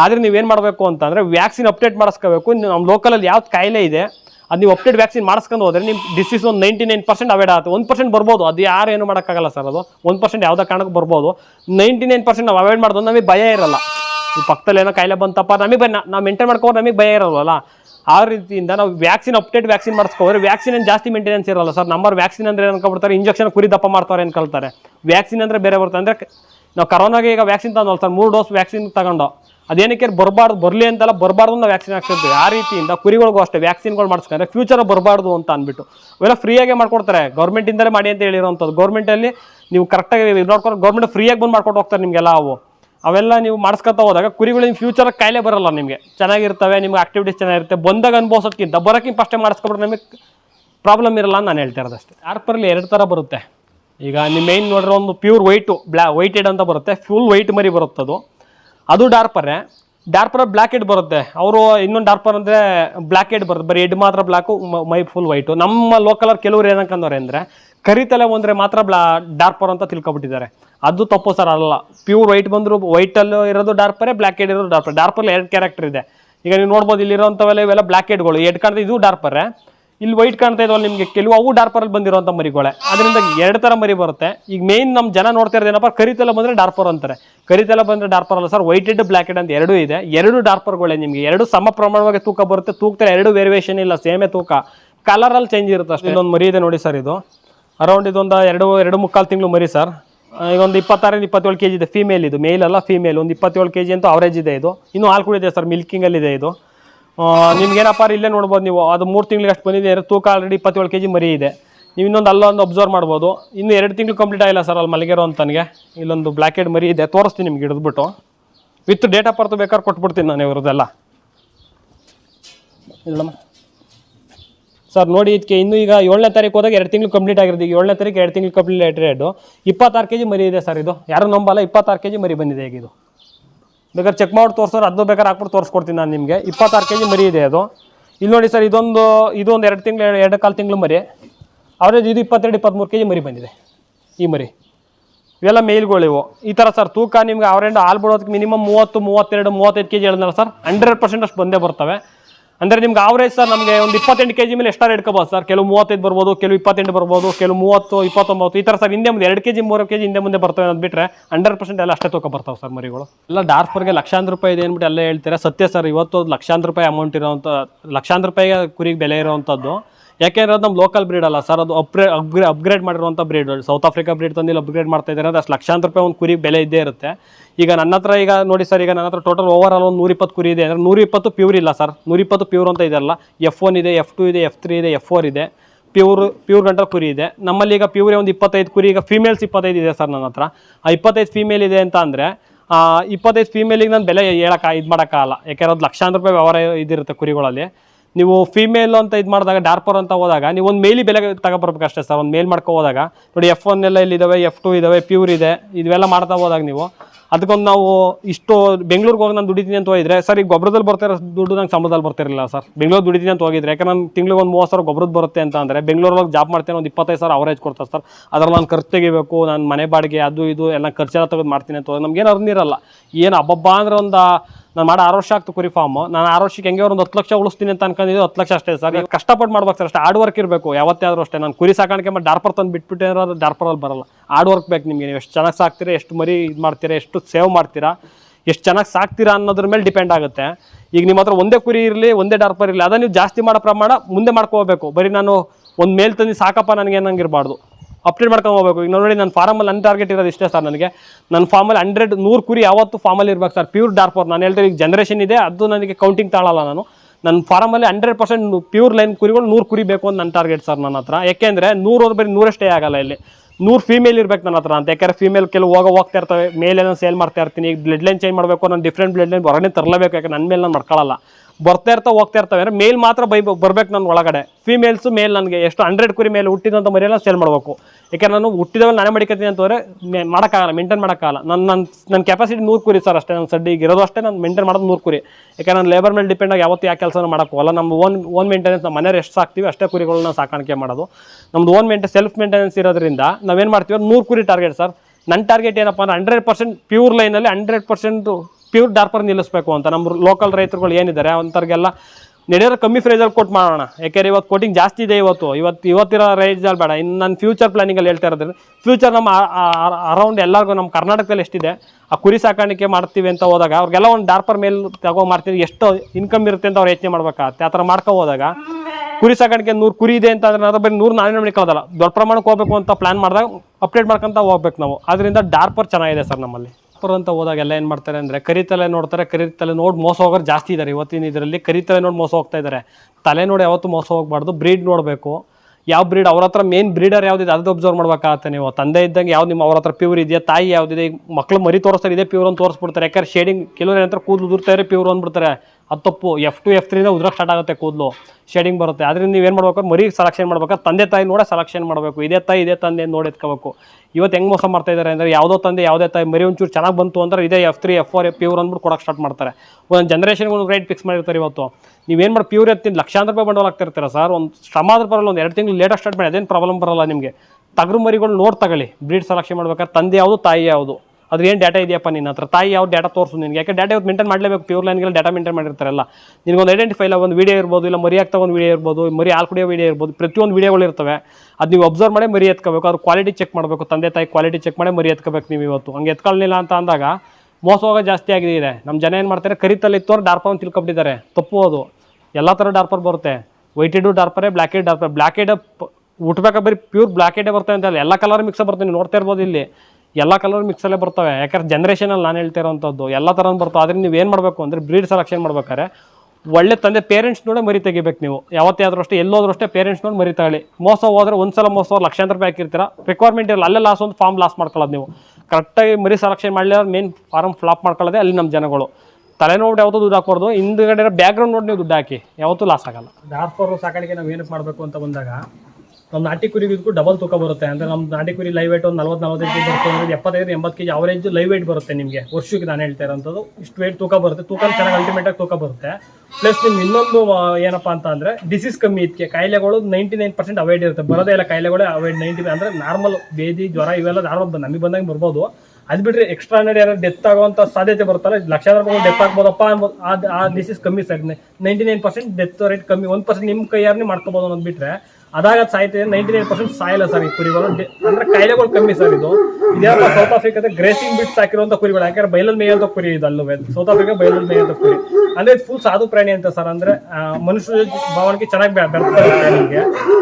ಆದರೆ ನೀವೇನು ಮಾಡಬೇಕು ಅಂತಂದರೆ ವ್ಯಾಕ್ಸಿನ್ ಅಪ್ಡೇಟ್ ಮಾಡಿಸ್ಕೋಬೇಕು. ನಮ್ಮ ಲೋಕಲಲ್ಲಿ ಯಾವ್ದು ಕಾಯಿಲೆ ಇದೆ, ಅದು ನೀವು ಅಪ್ಡೇಟ್ ವ್ಯಾಕ್ಸಿನ್ ಮಾಡಿಸ್ಕೊಂಡು ಹೋದರೆ ನಿಮ್ಮ ಡಿಸೀಸ್ ಒಂದು ನೈಂಟಿ ನೈನ್ ಪರ್ಸೆಂಟ್ ಅವಾಯ್ಡ್ ಆಗುತ್ತೆ. ಒಂದು ಪರ್ಸೆಂಟ್ ಬರ್ಬೋದು. ಅದು ಯಾರು ಏನು ಮಾಡೋಕ್ಕಾಗಲ್ಲ ಸರ್ ಅದು. ಒಂದು ಪರ್ಸೆಂಟ್ ಯಾವುದೇ ಕಾರಣಕ್ಕೆ ಬರ್ಬೋದು. ನೈಂಟಿ ನೈನ್ ಪರ್ಸೆಂಟ್ ನಾವು ಅವಾಯ್ಡ್ ಮಾಡೋದು ನಮಗೆ ಭಯ ಇರಲ್ಲ. ಈ ಪಕ್ಕದಲ್ಲಿ ಏನೋ ಕಾಯಿಲೆ ಬಂತಪ್ಪ, ನಮಗೆ ನಾವು ಮೇಂಟೈನ್ ಮಾಡ್ಕೊಂಡು ನಮಗೆ ಭಯ ಇರಲ್ವಲ್ಲ. ಆ ರೀತಿಯಿಂದ ನಾವು ವ್ಯಾಕ್ಸಿನ್ ಅಪ್ಡೇಟ್ ವ್ಯಾಕ್ಸಿನ್ ಮಾಡಿಸ್ಕೋದ್ರೆ ವ್ಯಾಕ್ಸಿನ್ ಏನು ಜಾಸ್ತಿ ಮೇಂಟೆನೆನ್ಸ್ ಇರಲ್ಲ ಸರ್. ನಂಬರ್ ವ್ಯಾಕ್ಸಿನ್ ಅಂದರೆ ಅನ್ಕೊಬಿಡ್ತಾರೆ ಇಂಜೆಕ್ಷನ್ ಕುರಿ ದಪ್ಪ ಮಾಡ್ತಾರೆ ಅನ್ಕೊಳ್ತಾರೆ ವ್ಯಾಕ್ಸಿನ್ ಅಂದರೆ ಬೇರೆ ಬರುತ್ತೆ. ಅಂದರೆ ನಾವು ಕರೋನಾಗೆ ಈಗ ವ್ಯಾಕ್ಸಿನ್ ತಗೊಂಡು ಸರ್. ಮೂರು ಡೋಸ್ ವ್ಯಾಕ್ಸಿನ್ ತಗೊಂಡು. ಅದೇನಕ್ಕೆ ಬರಬಾರ್ದು, ಬರಲಿ ಅಂತೆಲ್ಲ ಬರಬಾರ್ದು ಅಂತ ವ್ಯಾಕ್ಸಿನ್ ಹಾಕ್ಸಿದ್ವಿ ಆ ರೀತಿಯಿಂದ ಕುರಿಗಳಿಗೂ ಅಷ್ಟೇ ವ್ಯಾಕ್ಸಿನ್ಗಳು ಮಾಡಿಸ್ಕೊಂಡ್ರೆ ಫ್ಯೂಚರ್ ಬರಬಾರ್ದು ಅಂತ ಅಂದ್ಬಿಟ್ಟು. ಅವೆಲ್ಲ ಫ್ರೀಯಾಗೆ ಮಾಡ್ಕೊಡ್ತಾರೆ. ಗೌರ್ಮೆಂಟಿಂದಲೇ ಮಾಡಿ ಅಂತ ಹೇಳಿರೋಂಥದ್ದು. ಗೌರ್ಮೆಂಟಲ್ಲಿ ನೀವು ಕರೆಕ್ಟಾಗಿ ನೋಡ್ಕೊಂಡು ಗೌರ್ಮೆಂಟ್ ಫ್ರೀಯಾಗಿ ಬಂದು ಮಾಡ್ಕೊಂಡು ಹೋಗ್ತಾರೆ ನಿಮಗೆಲ್ಲ ಅವು. ಅವೆಲ್ಲ ನೀವು ಮಾಡಿಸ್ಕೊತಾ ಹೋದಾಗ ಕುರಿಗಳಿನ ಫ್ಯೂಚರ್ ಕಾಯಿಲೆ ಬರಲ್ಲ ನಿಮಗೆ. ಚೆನ್ನಾಗಿರ್ತವೆ, ನಿಮ್ಗೆ ಆಕ್ಟಿವಿಟೀಸ್ ಚೆನ್ನಾಗಿರುತ್ತೆ. ಬಂದಾಗ ಅನುಭವಿಸೋದಕ್ಕಿಂತ ಬರೋಕ್ಕಿಂತ ಫಸ್ಟೇ ಮಾಡಿಸ್ಕೊಬಿಟ್ರೆ ನಿಮಗೆ ಪ್ರಾಬ್ಲಮ್ ಇರಲ್ಲ ನಾನು ಹೇಳ್ತಾ ಇರೋದು ಅಷ್ಟೇ. ಆರ್ಪರಲ್ಲಿ ಎರಡು ಥರ ಬರುತ್ತೆ. ಈಗ ನಿಮ್ಮ ಮೇನ್ ನೋಡಿರೋ ಒಂದು ಪ್ಯೂರ್ ವೈಟು ಬ್ಲಾ ವೈಟೆಡ್ ಅಂತ ಬರುತ್ತೆ. ಫುಲ್ ವೈಟ್ ಮರಿ ಬರುತ್ತದು ಅದು. ಡಾರ್ಪರೇ ಡಾರ್ಪರ್ ಬ್ಲ್ಯಾಕ್ ಹೆಡ್ ಬರುತ್ತೆ. ಅವರು ಇನ್ನೊಂದು ಡಾರ್ಪರ್ ಅಂದರೆ ಬ್ಲ್ಯಾಕ್ ಹೆಡ್ ಬರುತ್ತೆ. ಬರೀ ಹೆಡ್ ಮಾತ್ರ ಬ್ಲ್ಯಾಕು ಮೈ ಫುಲ್ ವೈಟು ನಮ್ಮ ಲೋಕಲರ್ ಕೆಲವರು ಏನಕ್ಕಂದವ್ರೆ ಅಂದರೆ ಕರಿತಲೆ ಒಂದರೆ ಮಾತ್ರ ಬ್ಲಾ ಡಾರ್ಪರ್ ಅಂತ ತಿಳ್ಕೊಬಿಟ್ಟಿದ್ದಾರೆ. ಅದು ತಪ್ಪು ಸರ್, ಅಲ್ಲ. ಪ್ಯೂರ್ ವೈಟ್ ಬಂದರೂ ವೈಟಲ್ಲೂ ಇರೋದು ಡಾರ್ಪರೇ ಬ್ಲ್ಯಾಕ್ ಹೆಡ್ ಇರೋದು ಡಾರ್ಪರ್ ಡಾರ್ಪಲ್ಲಿ ಎರಡು ಕ್ಯಾರೆಕ್ಟರ್ ಇದೆ. ಈಗ ನೀವು ನೋಡ್ಬೋದು ಇಲ್ಲಿರೋಂಥವೆಲ್ಲ ಇವೆಲ್ಲ ಬ್ಲ್ಯಾಕ್ ಹೆಡ್ಗಳು ಎಡ್ ಕಾಣ್ತಾ ಇದು ಡಾರ್ಪರೇ ಇಲ್ಲಿ ವೈಟ್ ಕಾಣ್ತಾ ಇದ್ದಾವೆ ನಿಮಗೆ, ಕೆಲವು ಅವು ಡಾರ್ಪರಲ್ಲಿ ಬಂದಿರೋಂಥ ಮರಿಗಳೇ. ಅದರಿಂದ ಎರಡು ಥರ ಮರಿ ಬರುತ್ತೆ. ಈಗ ಮೇಯ್ನ್ ನಮ್ಮ ಜನ ನೋಡ್ತಾ ಇರೋದೇನಪ್ಪ ಕರಿತೆಲ್ಲ ಕರಿತಲ ಬಂದರೆ ಡಾರ್ಪರ್ ಅಂತಾರೆ. ಕರಿತೆಲ್ಲ ಬಂದರೆ ಡಾರ್ಪರ್ ಅಲ್ಲ sir white head black head ಅಂತ ಎರಡೂ ಇದೆ. ಎರಡು ಡಾರ್ಪರ್ಗಳೇ ನಿಮಗೆ. ಎರಡು ಸಮ ಪ್ರಮಾಣವಾಗಿ ತೂಕ ಬರುತ್ತೆ. ತೂಕ್ತಾರೆ ಎರಡು ವೇರಿಯೇಷನ್ ಇಲ್ಲ ಸೇಮೇ ತೂಕ. ಕಲರಲ್ಲಿ ಚೇಂಜ್ ಇರುತ್ತೆ ಅಷ್ಟೇ. ಇನ್ನೊಂದು ಮರಿ ಇದೆ ನೋಡಿ ಸರ್ ಇದು. ಅರೌಂಡ್ ಇದೊಂದು ಎರಡು ಎರಡು ಮುಕ್ಕಾಲು ತಿಂಗಳು ಮರಿ ಸರ್ ಈಗ ಒಂದು ಇಪ್ಪತ್ತಾರರಿಂದ ಇಪ್ಪತ್ತೇಳು ಕೆ ಜಿ ಇದೆ. ಫೀಮೇಲ್ ಇದು. ಮೇಲ್ ಅಲ್ಲ ಫೀಮೇಲ್ ಒಂದು ಇಪ್ಪತ್ತೇಳು ಕೆ ಜಿ ಅಂತೂ ಅವರೇಜ್ ಇದೆ ಇದು. ಇನ್ನು ಹಾಲು ಕೂಡ ಇದೆ ಸರ್ ಮಿಲ್ಕಿಂಗಲ್ಲಿದೆ ಇದು ನಿಮ್ಗೇನಪ್ಪ ಇಲ್ಲೇ ನೋಡ್ಬೋದು ನೀವು. ಅದು ಮೂರು ತಿಂಗಳಿಗೆ ಅಷ್ಟು ಬಂದಿದೆ. ತೂಕ ಆಲ್ರೆಡಿ ಇಪ್ಪತ್ತೇಳು ಕೆ ಜಿ ಮರಿ ಇದೆ. ನೀವು ಇನ್ನೊಂದು ಅಲ್ಲೊಂದು ಅಬ್ಸರ್ವ್ ಮಾಡ್ಬೋದು. ಇನ್ನು ಎರಡು ತಿಂಗಳು ಕಂಪ್ಲೀಟ್ ಆಗಿಲ್ಲ ಸರ್ ಅಲ್ಲಿ ಮಲಗಿರೋ ಅಂತನಿಗೆ. ಇಲ್ಲೊಂದು ಬ್ಲ್ಯಾಕ್ ಹೆಡ್ ಮರಿ ಇದೆ. ತೋರಿಸ್ತೀನಿ ನಿಮ್ಗೆ ಹಿಡಿದ್ಬಿಟ್ಟು. ವಿತ್ ಡೇಟ್ ಆಫ್ ಬರ್ತು ಬೇಕಾದ್ರೆ ಕೊಟ್ಬಿಡ್ತೀನಿ ನಾನು ಇವ್ರದ್ದೆಲ್ಲ. ಇಲ್ಲಮ್ಮ ಸರ್, ನೋಡಿ, ಇದಕ್ಕೆ ಇನ್ನು ಈಗ ಏಳನೇ ತಾರೀಕು ಹೋದಾಗ ಎರಡು ತಿಂಗಳು ಕಂಪ್ಲೀಟ್ ಆಗಿರೋದು. ಈಗ ಏಳನೇ ತಾರೀಕು ಎರಡು ತಿಂಗಳು ಕಂಪ್ಲೀಟ್ ರೇಟು ಇಪ್ಪತ್ತಾರು ಕೆ ಜಿ ಮರಿ ಇದೆ ಸರ್ ಇದು. ಯಾರು ನಂಬಲ್ಲ, ಇಪ್ಪತ್ತಾರು ಕೆ ಜಿ ಮರಿ ಬಂದಿದೆ ಈಗ ಇದು. ಬೇಕಾದ್ರೆ ಚೆಕ್ ಮಾಡಿ ತೋರಿಸೋರು ಅದನ್ನು ಬೇಕಾದ್ರೆ ಹಾಕ್ಬಿಟ್ಟು ತೋರಿಸ್ಕೊಡ್ತೀನಿ ನಾನು ನಿಮಗೆ. ಇಪ್ಪತ್ತಾರು ಕೆ ಜಿ ಮರಿ ಇದೆ ಅದು. ಇಲ್ಲಿ ನೋಡಿ ಸರ್, ಇದೊಂದು ಇದೊಂದು ಎರಡು ತಿಂಗಳು, ಎರಡು ಕಾಲು ತಿಂಗಳು ಮರಿ. ಅವರೇಜ್ ಇದು ಇಪ್ಪತ್ತೆರಡು ಇಪ್ಪತ್ತ್ಮೂರು ಕೆ ಜಿ ಮರಿ ಬಂದಿದೆ, ಈ ಮರಿ. ಇವೆಲ್ಲ ಮೇಲ್ಗಳಿವು ಈ ಥರ ಸರ್, ತೂಕ ನಿಮ್ಗೆ ಅವರೆಂಡ್ ಹಾಲು ಬಿಡೋದಕ್ಕೆ ಮಿನಿಮಮ್ ಮೂವತ್ತು, ಮೂವತ್ತೆರಡು, ಮೂವತ್ತೈದು ಕೆ ಜಿ ಹೇಳಿದ್ನಲ್ಲ ಸರ್ ಹಂಡ್ರೆಡ್ ಪರ್ಸೆಂಟ್ ಅಷ್ಟು ಬಂದೇ ಬರ್ತವೆ. ಅಂದರೆ ನಿಮ್ಗೆ ಆವ್ರೇಜ್ ಸರ್ ನಮಗೆ ಒಂದು ಇಪ್ಪತ್ತೆಂಟು ಕೆ ಜಿ ಮೇಲೆ ಎಷ್ಟಾರು ಇಟ್ಕೋಬೋದು ಸರ್ ಕೆಲವು ಮೂವತ್ತೈದು ಬರ್ಬೋದು, ಕೆಲವು ಇಪ್ಪತ್ತೆಂಟು ಬರ್ಬೋದು, ಕೆಲವು ಮೂವತ್ತು, ಇಪ್ಪತ್ತೊಂಬತ್ತು, ಈ ಥರ ಸರ್ ಹಿಂದೆ ಮುಂದೆ, ಎರಡು ಕೆ ಜಿ ಮೂರು ಕೆ ಜಿ ಹಿಂದೆ ಮುಂದೆ ಬರ್ತವೆ ಅಂತ ಬಿಟ್ಟರೆ ಹಂಡ್ರೆಡ್ ಪರ್ಸೆಂಟ್ ಎಲ್ಲ ಅಷ್ಟೇ ತೂಕ ಬರ್ತಾವೆ ಸರ್ ಮರಿಗಳು. ಎಲ್ಲ ಡಾರ್ಫರ್ಗೆ ಲಕ್ಷಾಂತರ ರೂಪಾಯಿ ಇದೆ ಅಂದ್ಬಿಟ್ಟು ಎಲ್ಲ ಹೇಳ್ತೀರಾ? ಸತ್ಯ ಸರ್ ಇವತ್ತು ಲಕ್ಷಾಂತರ ರೂಪಾಯಿ ಅಮೌಂಟ್ ಇರೋವಂಥ ಲಕ್ಷಾಂತರ ರೂಪಾಯಿಗೆ ಕುರಿಗೆ ಬೆಲೆ ಇರೋವಂಥದ್ದು ಯಾಕೆಂದ್ರೆ ಅದು ನಮ್ಮ ಲೋಕಲ್ ಬ್ರೀಡ್ ಅಲ್ಲ. ಸರ್ ಅದು ಅಪ್ಗ್ರೇಡ್ ಅಪ್ಗ್ರೇ ಅಪ್ಗ್ರೇಡ್ ಮಾಡಿರುವಂಥ ಬ್ರೀಡ್ ಸೌತ್ ಆಫ್ರಿಕಾ ಬ್ರೀಡ್ ತಂದಿಲ್ಲ ಅಪ್ಗ್ರೇಡ್ ಮಾಡ್ತಾ ಇದ್ದಾರೆ ಅಂದರೆ ಅಷ್ಟು ಲಕ್ಷಾಂತರ ರೂಪಾಯಿ ಒಂದು ಕುರಿ ಬೆಲೆ ಇದ್ದೇ ಇರುತ್ತೆ. ಈಗ ನನ್ನ ಹತ್ರ ಈಗ ನೋಡಿ ಸರ್ ಈಗ ನನ್ನ ಹತ್ರ ಟೋಟಲ್ ಓವರ್ ಆಲ್ ಒಂದು ನೂರಿಪ್ಪತ್ತು ಕುರಿ ಇದೆ. ಅಂದರೆ ನೂರಿಪ್ಪತ್ತು ಪ್ಯೂರ್ ಇಲ್ಲ ಸರ್ ನೂರಿಪ್ಪತ್ತು ಪ್ಯೂರ್ ಅಂತ ಇದೆಲ್ಲ ಎಫ್ ಒನ್ ಇದೆ ಎಫ್ ಟು ಇದೆ ಎಫ್ ತ್ರೀ ಇದೆ ಎಫ್ ಫೋರ್ ಇದೆ. ಪ್ಯೂರ್ ಪ್ಯೂರ್ ಗಂಟಲ್ ಕುರಿ ಇದೆ. ನಮ್ಮಲ್ಲಿ ಈಗ ಪ್ಯೂರೇ ಒಂದು ಇಪ್ಪತ್ತೈದು ಕುರಿ, ಈಗ ಫೀಮೇಲ್ಸ್ ಇಪ್ಪತ್ತೈದು ಇದೆ ಸರ್ ನನ್ನ ಹತ್ರ. ಆ ಇಪ್ಪತ್ತೈದು ಫೀಮೇಲ್ ಇದೆ ಅಂತ ಅಂದರೆ ಇಪ್ಪತ್ತೈದು ಫೀಮೇಲಿಗೆ ನಾನು ಬೆಲೆ ಹೇಳಕ್ಕೆ ಇದು ಮಾಡೋಕ್ಕಾಗಲ್ಲ ಯಾಕೆಂದ್ರೆ ಅದು ಲಕ್ಷಾಂತರ ರೂಪಾಯಿ ವ್ಯವಹಾರ ಇದಿರುತ್ತೆ ಕುರಿಗಳಲ್ಲಿ. ನೀವು ಫೀಮೇಲ್ ಅಂತ ಇದು ಮಾಡಿದಾಗ ಡಾರ್ಪರ್ ಅಂತ ಹೋದಾಗ, ನೀವು ಒಂದು ಮೇಲಿ ಬೆಲೆ ತಗೊಬರ್ಬೇಕು ಅಷ್ಟೇ ಸರ್, ಒಂದು ಮೇಲ್ ಮಾಡ್ಕೊ ಹೋದಾಗ. ನೋಡಿ ಎಫ್ ಒನ್ ಎಲ್ಲ ಇಲ್ಲಿದ್ದಾವೆ ಎಫ್ ಟು ಇದ್ದಾವೆ ಪ್ಯೂರ್ ಇದೆ ಇವೆಲ್ಲ ಮಾಡ್ತಾ ಹೋದಾಗ ನೀವು. ಅದಕ್ಕೊಂದು ನಾವು ಇಷ್ಟು ಬೆಂಗಳೂರಿಗೆ ಹೋಗಿ ನಾನು ದುಡಿತೀನಿ ಅಂತ ಹೋಗಿದ್ರೆ, ಸರ್, ಈಗ ಗೊಬ್ಬರದಲ್ಲಿ ಬರ್ತಿರೋ ದುಡ್ಡು ನಂಗೆ ಸಂಬಳದಲ್ಲಿ ಬರ್ತಿರಲಿಲ್ಲ ಸರ್. ಬೆಂಗಳೂರು ದುಡಿತೀನಿ ಅಂತ ಹೋಗಿದ್ರೆ, ಯಾಕಂದ್ರೆ ನಾನು ತಿಂಗಳಿಗೆ ಒಂದು ಮೂವತ್ತು ಸಾವಿರ ಗೊಬ್ಬರದ ಬರುತ್ತೆ ಅಂತ ಅಂದರೆ ಬೆಂಗಳೂರಲ್ಲಿ ಜಾಬ್ ಮಾಡ್ತೇನೆ, ಒಂದು ಇಪ್ಪತ್ತೈದು ಸಾವಿರ ಅವರೇಜ್ ಕೊಡ್ತಾರೆ ಸರ್. ಅದ್ರಲ್ಲಿ ನಾನು ಖರ್ಚು ತೆಗಿಬೇಕು, ನಾನು ಮನೆ ಬಾಡಿಗೆ ಅದು ಇದು ಎಲ್ಲ ಖರ್ಚೆಲ್ಲ ತೆಗೆದು ಮಾಡ್ತೀನಿ ಅಂತ ನಮ್ಗೇನು ಅರ್ನಿರಲ್ಲ ಏನು ಹಬ್ಬಬ್ಬ ಅಂದ್ರೆ ಒಂದು ನಾನು ಮಾಡೋ ಆರು ವರ್ಷ ಆಗ್ತು ಕುರಿ ಫಾರ್ಮ್ ನಾನು ಆರು ವರ್ಷಕ್ಕೆ ಹೆಂಗೆ ಒಂದು ಹತ್ತು ಲಕ್ಷ ಉಳಿಸ್ತೀನಿ ಅಂತ ಅನ್ಕೊಂಡಿದ್ದು, ಹತ್ತು ಲಕ್ಷ ಅಷ್ಟೇ ಸರ್. ಕಷ್ಟಪಟ್ಟು ಮಾಡ್ಬೇಕು ಸರ್ ಅಷ್ಟೇ. ಹಾರ್ಡ್ ವರ್ಕ್ ಇರಬೇಕು ಯಾವತ್ತೇ ಆದರೂ ಅಷ್ಟೇ. ನಾನು ಕುರಿ ಸಾಕಾಣಿಕೆ ಮಾಡಿ ಡಾರ್ಪರ್ ತಂದು ಬಿಟ್ಬಿಟ್ಟೆ ಅಂದ್ರೆ ಡಾರ್ಪರ್ ಡಾರ್ಪರಲ್ಲಿ ಬರಲ್ಲ. ಹಾರ್ಡ್ ವರ್ಕ್ ಬೇಕು ನಿಮಗೆ. ನೀವು ಎಷ್ಟು ಚೆನ್ನಾಗಿ ಸಾಕ್ತೀರಾ, ಎಷ್ಟು ಮರಿ ಇದು ಮಾಡ್ತೀರಾ, ಎಷ್ಟು ಸೇವ್ ಮಾಡ್ತೀರಾ, ಎಷ್ಟು ಚೆನ್ನಾಗಿ ಸಾಕ್ತೀರಾ ಅನ್ನೋದ್ರ ಮೇಲೆ ಡಿಪೆಂಡ್ ಆಗುತ್ತೆ. ಈಗ ನಿಮ್ಮ ಹತ್ರ ಒಂದೇ ಕುರಿ ಇರಲಿ, ಒಂದೇ ಡಾರ್ಪರ್ ಇರಲಿ, ಅದನ್ನು ನೀವು ಜಾಸ್ತಿ ಮಾಡೋ ಪ್ರಮಾಣ ಮುಂದೆ ಮಾಡ್ಕೋಬೇಕು. ಬರೀ ನಾನು ಒಂದು ಮೇಲೆ ತಂದು ಸಾಕಪ್ಪ, ನನಗೆ ಏನಂಗಿರಬಾರ್ದು ಅಪ್ಡೇಟ್ ಮಾಡ್ಕೊಂಡು ಹೋಗ್ಬೇಕು. ಈಗ ನೋಡಿ ನನ್ನ ಫಾರ್ಮಲ್ಲಿ ನನ್ನ ಟಾರ್ಗೆಟ್ ಇರೋದು ಇಷ್ಟೇ ಸರ್ ನನಗೆ. ನನ್ನ ಫಾರ್ಮಲ್ಲಿ ಹಂಡ್ರೆಡ್ ನೂರು ಕುರಿ ಯಾವತ್ತು ಫಾರ್ಮಲ್ಲಿ ಇರಬೇಕು ಸರ್ ಪ್ಯೂರ್ ಡಾರ್ಪರ್ ನಾನು ಹೇಳ್ತೀನಿ ಈಗ ಜನರೇಷನ್ ಇದೆ, ಅದು ನನಗೆ ಕೌಂಟಿಂಗ್ ತಾಳಲ್ಲ ನಾನು. ನನ್ನ ಫಾರ್ಮಲ್ಲಿ ಹಂಡ್ರೆಡ್ ಪರ್ಸೆಂಟ್ ಪ್ಯೂರ್ ಲೈನ್ ಕುರಿಗಳು ನೂರು ಕುರಿ ಬೇಕು ಅಂತ ನನ್ನ ಟಾರ್ಗೆಟ್ ಸರ್ ನನ್ನ ಹತ್ರ. ಯಾಕೆಂದರೆ ನೂರು ಹೋದ್ರೆ ಬರೀ ನೂರಷ್ಟೇ ಆಗಲ್ಲ ಇಲ್ಲಿ. ನೂರು ಫೀಮೇಲ್ ಇರಬೇಕು ನನ್ನ ಹತ್ರ ಅಂತ. ಯಾಕಂದ್ರೆ ಫೀಮೇಲ್ ಕೆಲವು ಹೋಗ ಹೋಗ್ತಾ ಇರ್ತವೆ ಮೇಲೆ ಸೇಲ್ ಮಾಡ್ತಾ ಇರ್ತೀನಿ. ಈಗ ಬ್ಲಡ್ ಲೈನ್ ಚೇಂಜ್ ಮಾಡಬೇಕು, ನಾನು ಡಿಫ್ರೆಂಟ್ ಬ್ಲಡ್ ಲೈನ್ ಹೊರಗಡೆ ತರಲೇಬೇಕು. ಯಾಕೆ ನನ್ನ ಮೇಲೆ ನಾನು ಮಾಡ್ಕೊಳ್ಳಲ್ಲ ಬರ್ತಾ ಇರ್ತಾವೆ, ಹೋಗ್ತಾ ಇರ್ತವೆ. ಅಂದ್ರೆ ಮೇಲ್ ಮಾತ್ರ ಬೈ ಬರ್ಬೇಕು ನನ್ನ ಒಳಗಡೆ. ಫೀಮೇಲ್ಸ್ ಮೇಲ್ ನನಗೆ ಎಷ್ಟು ಹಂಡ್ರೆಡ್ ಕುರಿ ಮೇಲೆ ಹುಟ್ಟಿದಂಥ ಮರಿಯೆಲ್ಲ ಸೇಲ್ ಮಾಡಬೇಕು. ಯಾಕೆಂದ್ರೆ ನಾನು ಹುಟ್ಟಿದವಲ್ಲ ನಾನೇ ಮಡಿಕತ್ತೀನಿ ಅಂತಂದರೆ ಮಾಡೋಕ್ಕಾಗಲ್ಲ ಮೇಂಟೈನ್ ಮಾಡೋಕ್ಕಾಗಲ್ಲ. ನನ್ನ ನನ್ನ ನನ್ನ ಕೆಪಾಸಿಟಿ ನೂರು ಕುರಿ ಸರ್ ಅಷ್ಟೇ ನನ್ನ ಸಡ್ಡಿ ಈಗ ಇರೋದು ಅಷ್ಟೇ, ನಾನು ಮೇಂಟೈನ್ ಮಾಡೋದು ನೂರು ಕುರಿ. ಯಾಕಂದ್ರೆ ನಾನು ಲೇಬರ್ ಮೇಲೆ ಡಿಪೆಂಡ್ ಆಗಿ ಯಾವತ್ತೂ ಕೆಲಸನ ಕೆಲಸ ಮಾಡೋಕ್ಕೋಗಲ್ಲ ನಮ್ಮ ಓನ್ ಓನ್ ಮೇಂಟೆನೆನ್ಸ್ ನಮ್ಮ ಮನೆಯವ್ರು ಎಷ್ಟು ಸಾಕ್ತೀವಿ ಅಷ್ಟೇ ಕುರಿಗಳನ್ನ ಸಾಕಾಣಿಕೆ ಮಾಡೋದು. ನಮ್ದು ಓನ್ ಮೇಂಟೆ ಸೆಲ್ಫ್ ಮೇಂಟೆನೆನ್ಸ್ ಇರೋದ್ರಿಂದ ನಾವೇನು ಮಾಡ್ತೀವಿ ನೂರು ಕುರಿ ಟಾರ್ಗೆಟ್ ಸರ್ ನನ್ನ ಟಾರ್ಗೆಟ್ ಏನಪ್ಪ ಅಂದ್ರೆ ಹಂಡ್ರೆಡ್ ಪರ್ಸೆಂಟ್ ಪ್ಯೂರ್ ಲೈನಲ್ಲಿ ಹಂಡ್ರೆಡ್ ಪರ್ಸೆಂಟ್ ಪ್ಯೂರ್ ಡಾರ್ಪರ್ ನಿಲ್ಲಿಸಬೇಕು ಅಂತ. ನಮ್ಮ ಲೋಕಲ್ ರೈತರುಗಳು ಏನಿದ್ದಾರೆ ಅಂಥವ್ರಿಗೆಲ್ಲ ನಡೆಯೋರು ಕಮ್ಮಿ ಪ್ರೈಸಲ್ಲಿ ಕೊಟ್ಟು ಮಾಡೋಣ. ಯಾಕೆಂದ್ರೆ ಇವತ್ತು ಕೋಟಿಂಗ್ ಜಾಸ್ತಿ ಇದೆ ಇವತ್ತು. ಇವತ್ತು, ಇವತ್ತಿರೋ ರೈಜಲ್ಲಿ ಬೇಡ. ಇನ್ನು ನನ್ನ ಫ್ಯೂಚರ್ ಪ್ಲಾನಿಂಗಲ್ಲಿ ಹೇಳ್ತಾ ಇರೋದ್ರಿಂದ ಫ್ಯೂಚರ್ ನಮ್ಮ ಅರೌಂಡ್ ಎಲ್ಲರಿಗೂ ನಮ್ಮ ಕರ್ನಾಟಕದಲ್ಲಿ ಎಷ್ಟಿದೆ, ಆ ಕುರಿ ಸಾಕಾಣಿಕೆ ಮಾಡ್ತೀವಿ ಅಂತ ಹೋದಾಗ, ಅವ್ರಿಗೆಲ್ಲ ಒಂದು ಡಾರ್ಪರ್ ಮೇಲ್ ತಗೋ ಮಾಡ್ತೀವಿ ಎಷ್ಟು ಇನ್ಕಮ್ ಇರುತ್ತೆ ಅಂತ ಅವ್ರು ಯೋಚನೆ ಮಾಡ್ಬೇಕಾಗತ್ತೆ ಆ ಥರ ಮಾಡ್ಕೊ ಹೋದಾಗ, ಕುರಿ ಸಾಕಾಣಿಕೆ ನೂರು ಕುರಿ ಇದೆ ಅಂತ ಅಂದ್ರೆ ಅದ್ರ ಬಗ್ಗೆ ನೂರು ನಾನೇ ಮಣಿಕೋದಲ್ಲ ದೊಡ್ಡ ಪ್ರಮಾಣಕ್ಕೆ ಹೋಗ್ಬೇಕು ಅಂತ ಪ್ಲಾನ್ ಮಾಡಿದಾಗ ಅಪ್ಡೇಟ್ ಮಾಡ್ಕೊಂತ ಹೋಗ್ಬೇಕು ನಾವು. ಅದರಿಂದ ಡಾರ್ಪರ್ ಚೆನ್ನಾಗಿದೆ ಸರ್ ನಮ್ಮಲ್ಲಿ. ಡಾರ್ಪರ್ ಅಂತ ಹೋದಾಗ ಎಲ್ಲ ಏನು ಮಾಡ್ತಾರೆ ಅಂದರೆ ಕರಿತಲೆ ನೋಡ್ತಾರೆ, ಕರಿತಲೆ ನೋಡಿ ಮೋಸ ಹೋಗೋರು ಜಾಸ್ತಿ ಇದ್ದಾರೆ ಇವತ್ತಿನ ಇದರಲ್ಲಿ ಕರಿತಲೆ ನೋಡಿ ಮೋಸ ಹೋಗ್ತಾ ಇದ್ದಾರೆ ತಲೆ ನೋಡಿ ಯಾವತ್ತೂ ಮೋಸ ಹೋಗಬಾರ್ದು, ಬ್ರೀಡ್ ನೋಡಬೇಕು. ಯಾವ ಬ್ರೀಡ್? ಅವ್ರ ಹತ್ರ ಮೇನ್ ಬ್ರೀಡರ್ ಯಾವ್ದಿದೆ? ಅದು ಅಬ್ಸರ್ವ್ ಮಾಡ್ಬೇಕಾಗತ್ತೆ ನೀವು. ತಂದೆ ಇದ್ದಂಗೆ ಯಾವ್ದು ನಿಮ್ಮ ಅವ್ರ ಹತ್ರ ಪ್ಯೂರ್ ಇದೆಯಾ? ತಾಯಿ ಯಾವ್ದಿದೆ? ಈಗ ಮಕ್ಳು ಮರಿ ತೋರಿಸ್ತಾರೆ, ಇದೇ ಪ್ಯೂರ್ ಅಂತ ತೋರಿಸ್ಬಿಡ್ತಾರೆ. ಯಾಕಂದ್ರೆ ಶೇಡಿಂಗ್ ಕೆಲವರು ಏನಂತಾರೆ, ಕೂದಲು ಉದುರ್ತಾರೆ ಪ್ಯೂರ್ ಅಂದ್ಬಿಡ್ತಾರೆ. ಅದು ತಪ್ಪು ಎಫ್ ಟು ಎಫ್ ತ್ರೀನೇ ಉದ್ರಕ್ಕೆ ಸ್ಟಾರ್ಟ್ ಆಗುತ್ತೆ ಕೂದಲು ಶೇಡಿಂಗ್ ಬರುತ್ತೆ. ಅದರಿಂದ ನೀವೇನು ಮಾಡ್ಬೇಕು? ಮರಿ ಸೆಲೆಕ್ಷನ್ ಮಾಡ್ಬೇಕಾದ್ರೆ ತಂದೆ ತಾಯಿ ನೋಡೇ ಸೆಲೆಕ್ಷನ್ ಮಾಡಬೇಕು. ಇದೇ ತಾಯಿ, ಇದೇ ತಂದೆ ನೋಡಿ ಎತ್ಕೋಬೇಕು. ಇವತ್ತು ಹೆಂಗೆ ಮೋಸ ಮಾಡ್ತಾ ಇದ್ದಾರೆ ಅಂದರೆ, ಯಾವುದೋ ತಂದೆ, ಯಾವುದೇ ತಾಯಿ ಮರಿ ಒಂಚೂರು ಚೆನ್ನಾಗಿ ಬಂತು ಅಂದ್ರೆ ಇದೇ F three F four pure ಅಂದ್ಬಿಟ್ಟು ಕೊಡೋಕೆ ಸ್ಟಾರ್ಟ್ ಮಾಡ್ತಾರೆ. ಒಂದು ಜನ್ರೇಷನ್ಗೆ ಒಂದು ರೇಟ್ ಫಿಕ್ಸ್ ಮಾಡಿರ್ತಾರೆ ಇವತ್ತು. ನೀವೇನು ಮಾಡಿ ಪ್ಯೂರ್ ಎತ್ತಿನ ಲಕ್ಷಾಂತರ ರೂಪಾಯಿ ಬಂಡವಾಳ ಆಗ್ತಿರ್ತೀರ ಸರ್? ಒಂದು ಶ್ರಮ ಬರಲ್ಲ, ಒಂದು ಎರಡು ತಿಂಗಳು ಲೇಟಾಗಿ ಸ್ಟಾರ್ಟ್ ಮಾಡಿ, ಅದೇನು ಪ್ರಾಬ್ಲಮ್ ಬರಲ್ಲ ನಿಮಗೆ. ತಗರು ಮರಿಗಳು ನೋಡಿ ತಗೊಳ್ಳಿ. ಬ್ರೀಡ್ ಸೆಲೆಕ್ಷನ್ ಮಾಡ್ಬೇಕಾದ್ರೆ ತಂದೆ ಯಾವುದು, ತಾಯಿ ಯಾವುದು? ಅದ್ರ ಏನು ಡಾಟಾ ಇದೆಯಪ್ಪ ನಿನ್ನ ಹತ್ರ? ತಾಯಿ ಯಾವ ಡಾಟಾ ತೋರಿಸು ನಿನಗೆ? ಯಾಕೆ ಡಾಟಾ ಇವತ್ತು ಮೇಂಟೈನ್ ಮಾಡಲೇಬೇಕು? ಪ್ಯೂರ್ ಲೈನ್ಗೆಲ್ಲ ಡಾಟಾ ಮೇಂಟೈನ್ ಮಾಡಿರ್ತಾರಲ್ಲ. ನಿನಗೊಂದು ಐಡೆಂಟಿಫೈ ಇಲ್ಲ, ಒಂದು ವಿಡಿಯೋ ಇರ್ಬೋದು, ಇಲ್ಲ ಮರಿ ಆಗ್ತಾ ಒಂದು ವಿಡಿಯೋ ಇರ್ಬೋದು, ಮರಿ ಹಾಲು ಕುಡಿಯೋ ವಿಡಿಯೋ ಇರ್ಬೋದು, ಪ್ರತಿಯೊಂದು ವೀಡಿಯೋಗಳು ಇರ್ತವೆ. ಅದು ನೀವು ಅಬ್ಸರ್ವ್ ಮಾಡಿ ಮರಿ ಎತ್ಕೋಬೇಕು. ಅದ್ರ ಕ್ವಾಲಿಟಿ ಚೆಕ್ ಮಾಡಬೇಕು. ತಂದೆ ತಾಯಿ ಕ್ವಾಲಿಟಿ ಚೆಕ್ ಮಾಡಿ ಮರಿ ಎತ್ಕೋಬೇಕು ನೀವು ಇವತ್ತು. ಹಂಗೆ ಎತ್ಕೊಳ್ಳಿಲ್ಲ ಅಂತ ಅಂದಾಗ ಮೋಸ ಹೋಗೋ ಜಾಸ್ತಿ ಆಗಿದೆ. ನಮ್ಮ ಜನ ಏನು ಮಾಡ್ತಾರೆ? ಕರಿತಲ್ಲಿ ಇತ್ತವ್ರು ಡಾರ್ಪರ್ ಅಂತ ತಿಳ್ಕೊಬಿಟ್ಟಿದ್ದಾರೆ. ತಪ್ಪು ಅದು. ಎಲ್ಲ ಥರ ಡಾರ್ಪರ್ ಬರುತ್ತೆ. ವೈಟೆಡು ಡಾರ್ಪರೇ ಬ್ಲ್ಯಾಕೆಡ್ ಡಾರ್ಪರ್. ಬ್ಲ್ಯಾಕ್ ಏಡ್ ಹುಟ್ಟಬೇಕಾ ಬರೀ ಪ್ಯೂರ್ ಬ್ಲ್ಯಾಕೆಡೇ ಬರ್ತವೆ ಅಂತ ಅಲ್ಲ. ಎಲ್ಲ ಕಲರ್ ಮಿಕ್ಸ್ ಬರ್ತವೆ ನೀವು ನೋಡ್ತಾ ಇರ್ಬೋದು ಇಲ್ಲಿ. ಎಲ್ಲ ಕಲರ್ ಮಿಕ್ಸಲ್ಲೇ ಬರ್ತವೆ. ಯಾಕಂದ್ರೆ ಜನ್ರೇಷನಲ್ಲಿ ನಾನು ಹೇಳ್ತಾ ಇರೋವಂಥದ್ದು ಎಲ್ಲ ಥರ ಬರ್ತಾವೆ. ಆದ್ರೆ ನೀವು ಏನು ಮಾಡಬೇಕು ಅಂದರೆ ಬ್ರೀಡ್ ಸೆಲೆಕ್ಷನ್ ಮಾಡ್ಬೇಕಾದ್ರೆ ಒಳ್ಳೆ ತಂದೆ ಪೇರೆಂಟ್ಸ್ ನೋಡೇ ಮರಿ ತೆಗಿಬೇಕು ನೀವು. ಯಾವತ್ತೇ ಅಷ್ಟೇ, ಎಲ್ಲೋದ್ರೂ ಅಷ್ಟೇ ಪೇರೆಂಟ್ಸ್ ನೋಡಿ ಮರಿ ತಗೊಳ್ಳಿ. ಮೋಸ ಹೋದ್ರೆ ಒಂದ್ಸಲ ಮೋಸ ಹೋದ್ರೆ ಲಕ್ಷಾಂತರ ರೂಪಾಯಿ ಹಾಕಿರ್ತೀರ? ರಿಕ್ವೈರ್ಮೆಂಟ್ ಇರಲ್ಲ. ಅಲ್ಲೇ ಲಾಸ್ ಒಂದು ಫಾರ್ಮ್ ಲಾಸ್ ಮಾಡ್ಕೊಳ್ಳೋದು ನೀವು. ಕರೆಕ್ಟಾಗಿ ಮರಿ ಸೆಲೆಕ್ಷನ್ ಮಾಡಲಿಲ್ಲ ಮೇನ್ ಫಾರ್ಮ್ ಫ್ಲಾಪ್ ಮಾಡ್ಕೊಳ್ಳೋದೇ ಅಲ್ಲಿ ನಮ್ಮ ಜನಗಳು. ತಲೆನೋವು ಯಾವತ್ತೂ ದುಡ್ಡು ಹಾಕ್ಬಾರ್ದು. ಹಿಂದ್ಗಡೆ ಬ್ಯಾಕ್ಗ್ರೌಂಡ್ ನೋಡಿ ನೀವು ದುಡ್ಡು ಹಾಕಿ. ಯಾವತ್ತೂ ಲಾಸ್ ಆಗಲ್ಲ. ಡಾರ್ಫೋರ್ ಸಾಕಾಣಿಕೆ ನಾವು ಏನಕ್ಕೆ ಮಾಡಬೇಕು ಅಂತ ಬಂದಾಗ ನಮ್ಮ ನಾಟಿ ಕುರಿಗಿದ್ಕು ಡಬಲ್ ತೂಕ ಬರುತ್ತೆ. ಅಂದರೆ ನಮ್ಮ ನಾಟಿ ಕುರಿ ಲೈವ್ ವೇಟ್ ಒಂದು ನಲ್ವತ್ತು ನಲ್ವತ್ತೈದು ಕೆಜಿ ಬರುತ್ತೆ. ಅಂದ್ರೆ ಎಪ್ಪತ್ತೈದು, ಎಂಬತ್ತು ಕೆಜಿ ಅವರೇಜ್ ಲೈವ್ ವೇಟ್ ಬರುತ್ತೆ ನಿಮಗೆ. ವರ್ಷಕ್ಕೆ ನಾನು ಹೇಳ್ತಾ ಇರೋಂಥದ್ದು. ಇಷ್ಟು ವೇಟ್ ತೂಕ ಬರುತ್ತೆ. ತೂಕ ಚೆನ್ನಾಗಿ ಅಲ್ಟಿಮೇಟಾಗಿ ತೂಕ ಬರುತ್ತೆ. ಪ್ಲಸ್ ನಿಮ್ಗೆ ಇನ್ನೊಂದು ಏನಪ್ಪಾ ಅಂತ ಅಂದರೆ ಡಿಸೀಸ್ ಕಮ್ಮಿ ಇದಕ್ಕೆ ಕಾಯಿಲೆಗಳು ನೈಂಟಿ ನೈನ್ ಪರ್ಸೆಂಟ್ ಅವಾಯ್ಡ್ ಇರುತ್ತೆ. ಬರೋದೇ ಇಲ್ಲ, ಕಾಯಿಲೆಗಳೇ ಅವಾಯ್ಡ್ ನೈಂಟಿ ಅಂದರೆ ನಾರ್ಮಲ್ ಬೇದಿ, ಜ್ವರ ಇವೆಲ್ಲ ನಾರ್ಮಲ್ ನಮಗೆ ಬಂದಾಗ ಬರ್ಬೋದು. ಅದು ಬಿಟ್ಟರೆ ಎಕ್ಸ್ಟ್ರಾ ನಡಿ ಯಾರು ಡೆತ್ ಆಗುವಂಥ ಸಾಧ್ಯತೆ ಬರುತ್ತಲ್ಲ. ಲಕ್ಷಾಂತರ ಡೆತ್ ಆಗ್ಬೋದಪ್ಪ ಆ ಡಿಸೀಸ್ ಕಮ್ಮಿ sir. Ninety nine percent death rate ಕಮ್ಮಿ. ಒಂದು ಪರ್ಸೆಂಟ್ ನಿಮ್ಮ ಕೈಯಾರನೇ ಮಾಡ್ಕೋಬೋದು ಅನ್ನೋದು ಬಿಟ್ಟರೆ ಅದಾಗ ಸಾಯ್ತಿದೆ ನೈಂಟಿ ನೈನ್ ಪರ್ಸೆಂಟ್ ಸಾಯಿಲ್ಲ ಸರ್ ಈ ಕುರಿಗಳು. ಅಂದ್ರೆ ಕಾಯಿಲೆಗಳು ಕಮ್ಮಿ ಸರ್ ಇದು. ಇದೇನಪ್ಪ ಸೌತ್ ಆಫ್ರಿಕಾದ ಗ್ರೇಸಿಂಗ್ ಬಿಟ್ಸ್ ಹಾಕಿರುವಂತ ಕುರಿಗಳು. ಯಾಕಂದ್ರೆ ಬಯಲಲ್ಲಿ ಮೇಯಂತ ಕುರಿ ಇದು ಅಲ್ಲೂ. ಸೌತ್ ಆಫ್ರಿಕಾ ಬಯಲಲ್ಲಿ ಮೇಯಂತ ಕುರಿ. ಅಂದ್ರೆ ಫುಲ್ ಸಾಧು ಪ್ರಾಣಿ ಅಂತ ಸರ್ ಅಂದ್ರೆ ಮನುಷ್ಯ ಭಾವನೆಗೆ ಚೆನ್ನಾಗಿ ಬೆರ್ತಾರೆ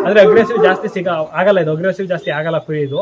ಅಂದ್ರೆ ಅಗ್ರೆಸಿವ್ ಜಾಸ್ತಿ ಸಿಗ ಆಗಲ್ಲ ಇದು. ಅಗ್ರೆಸಿವ್ ಜಾಸ್ತಿ ಆಗಲ್ಲ ಕುರಿ ಇದು.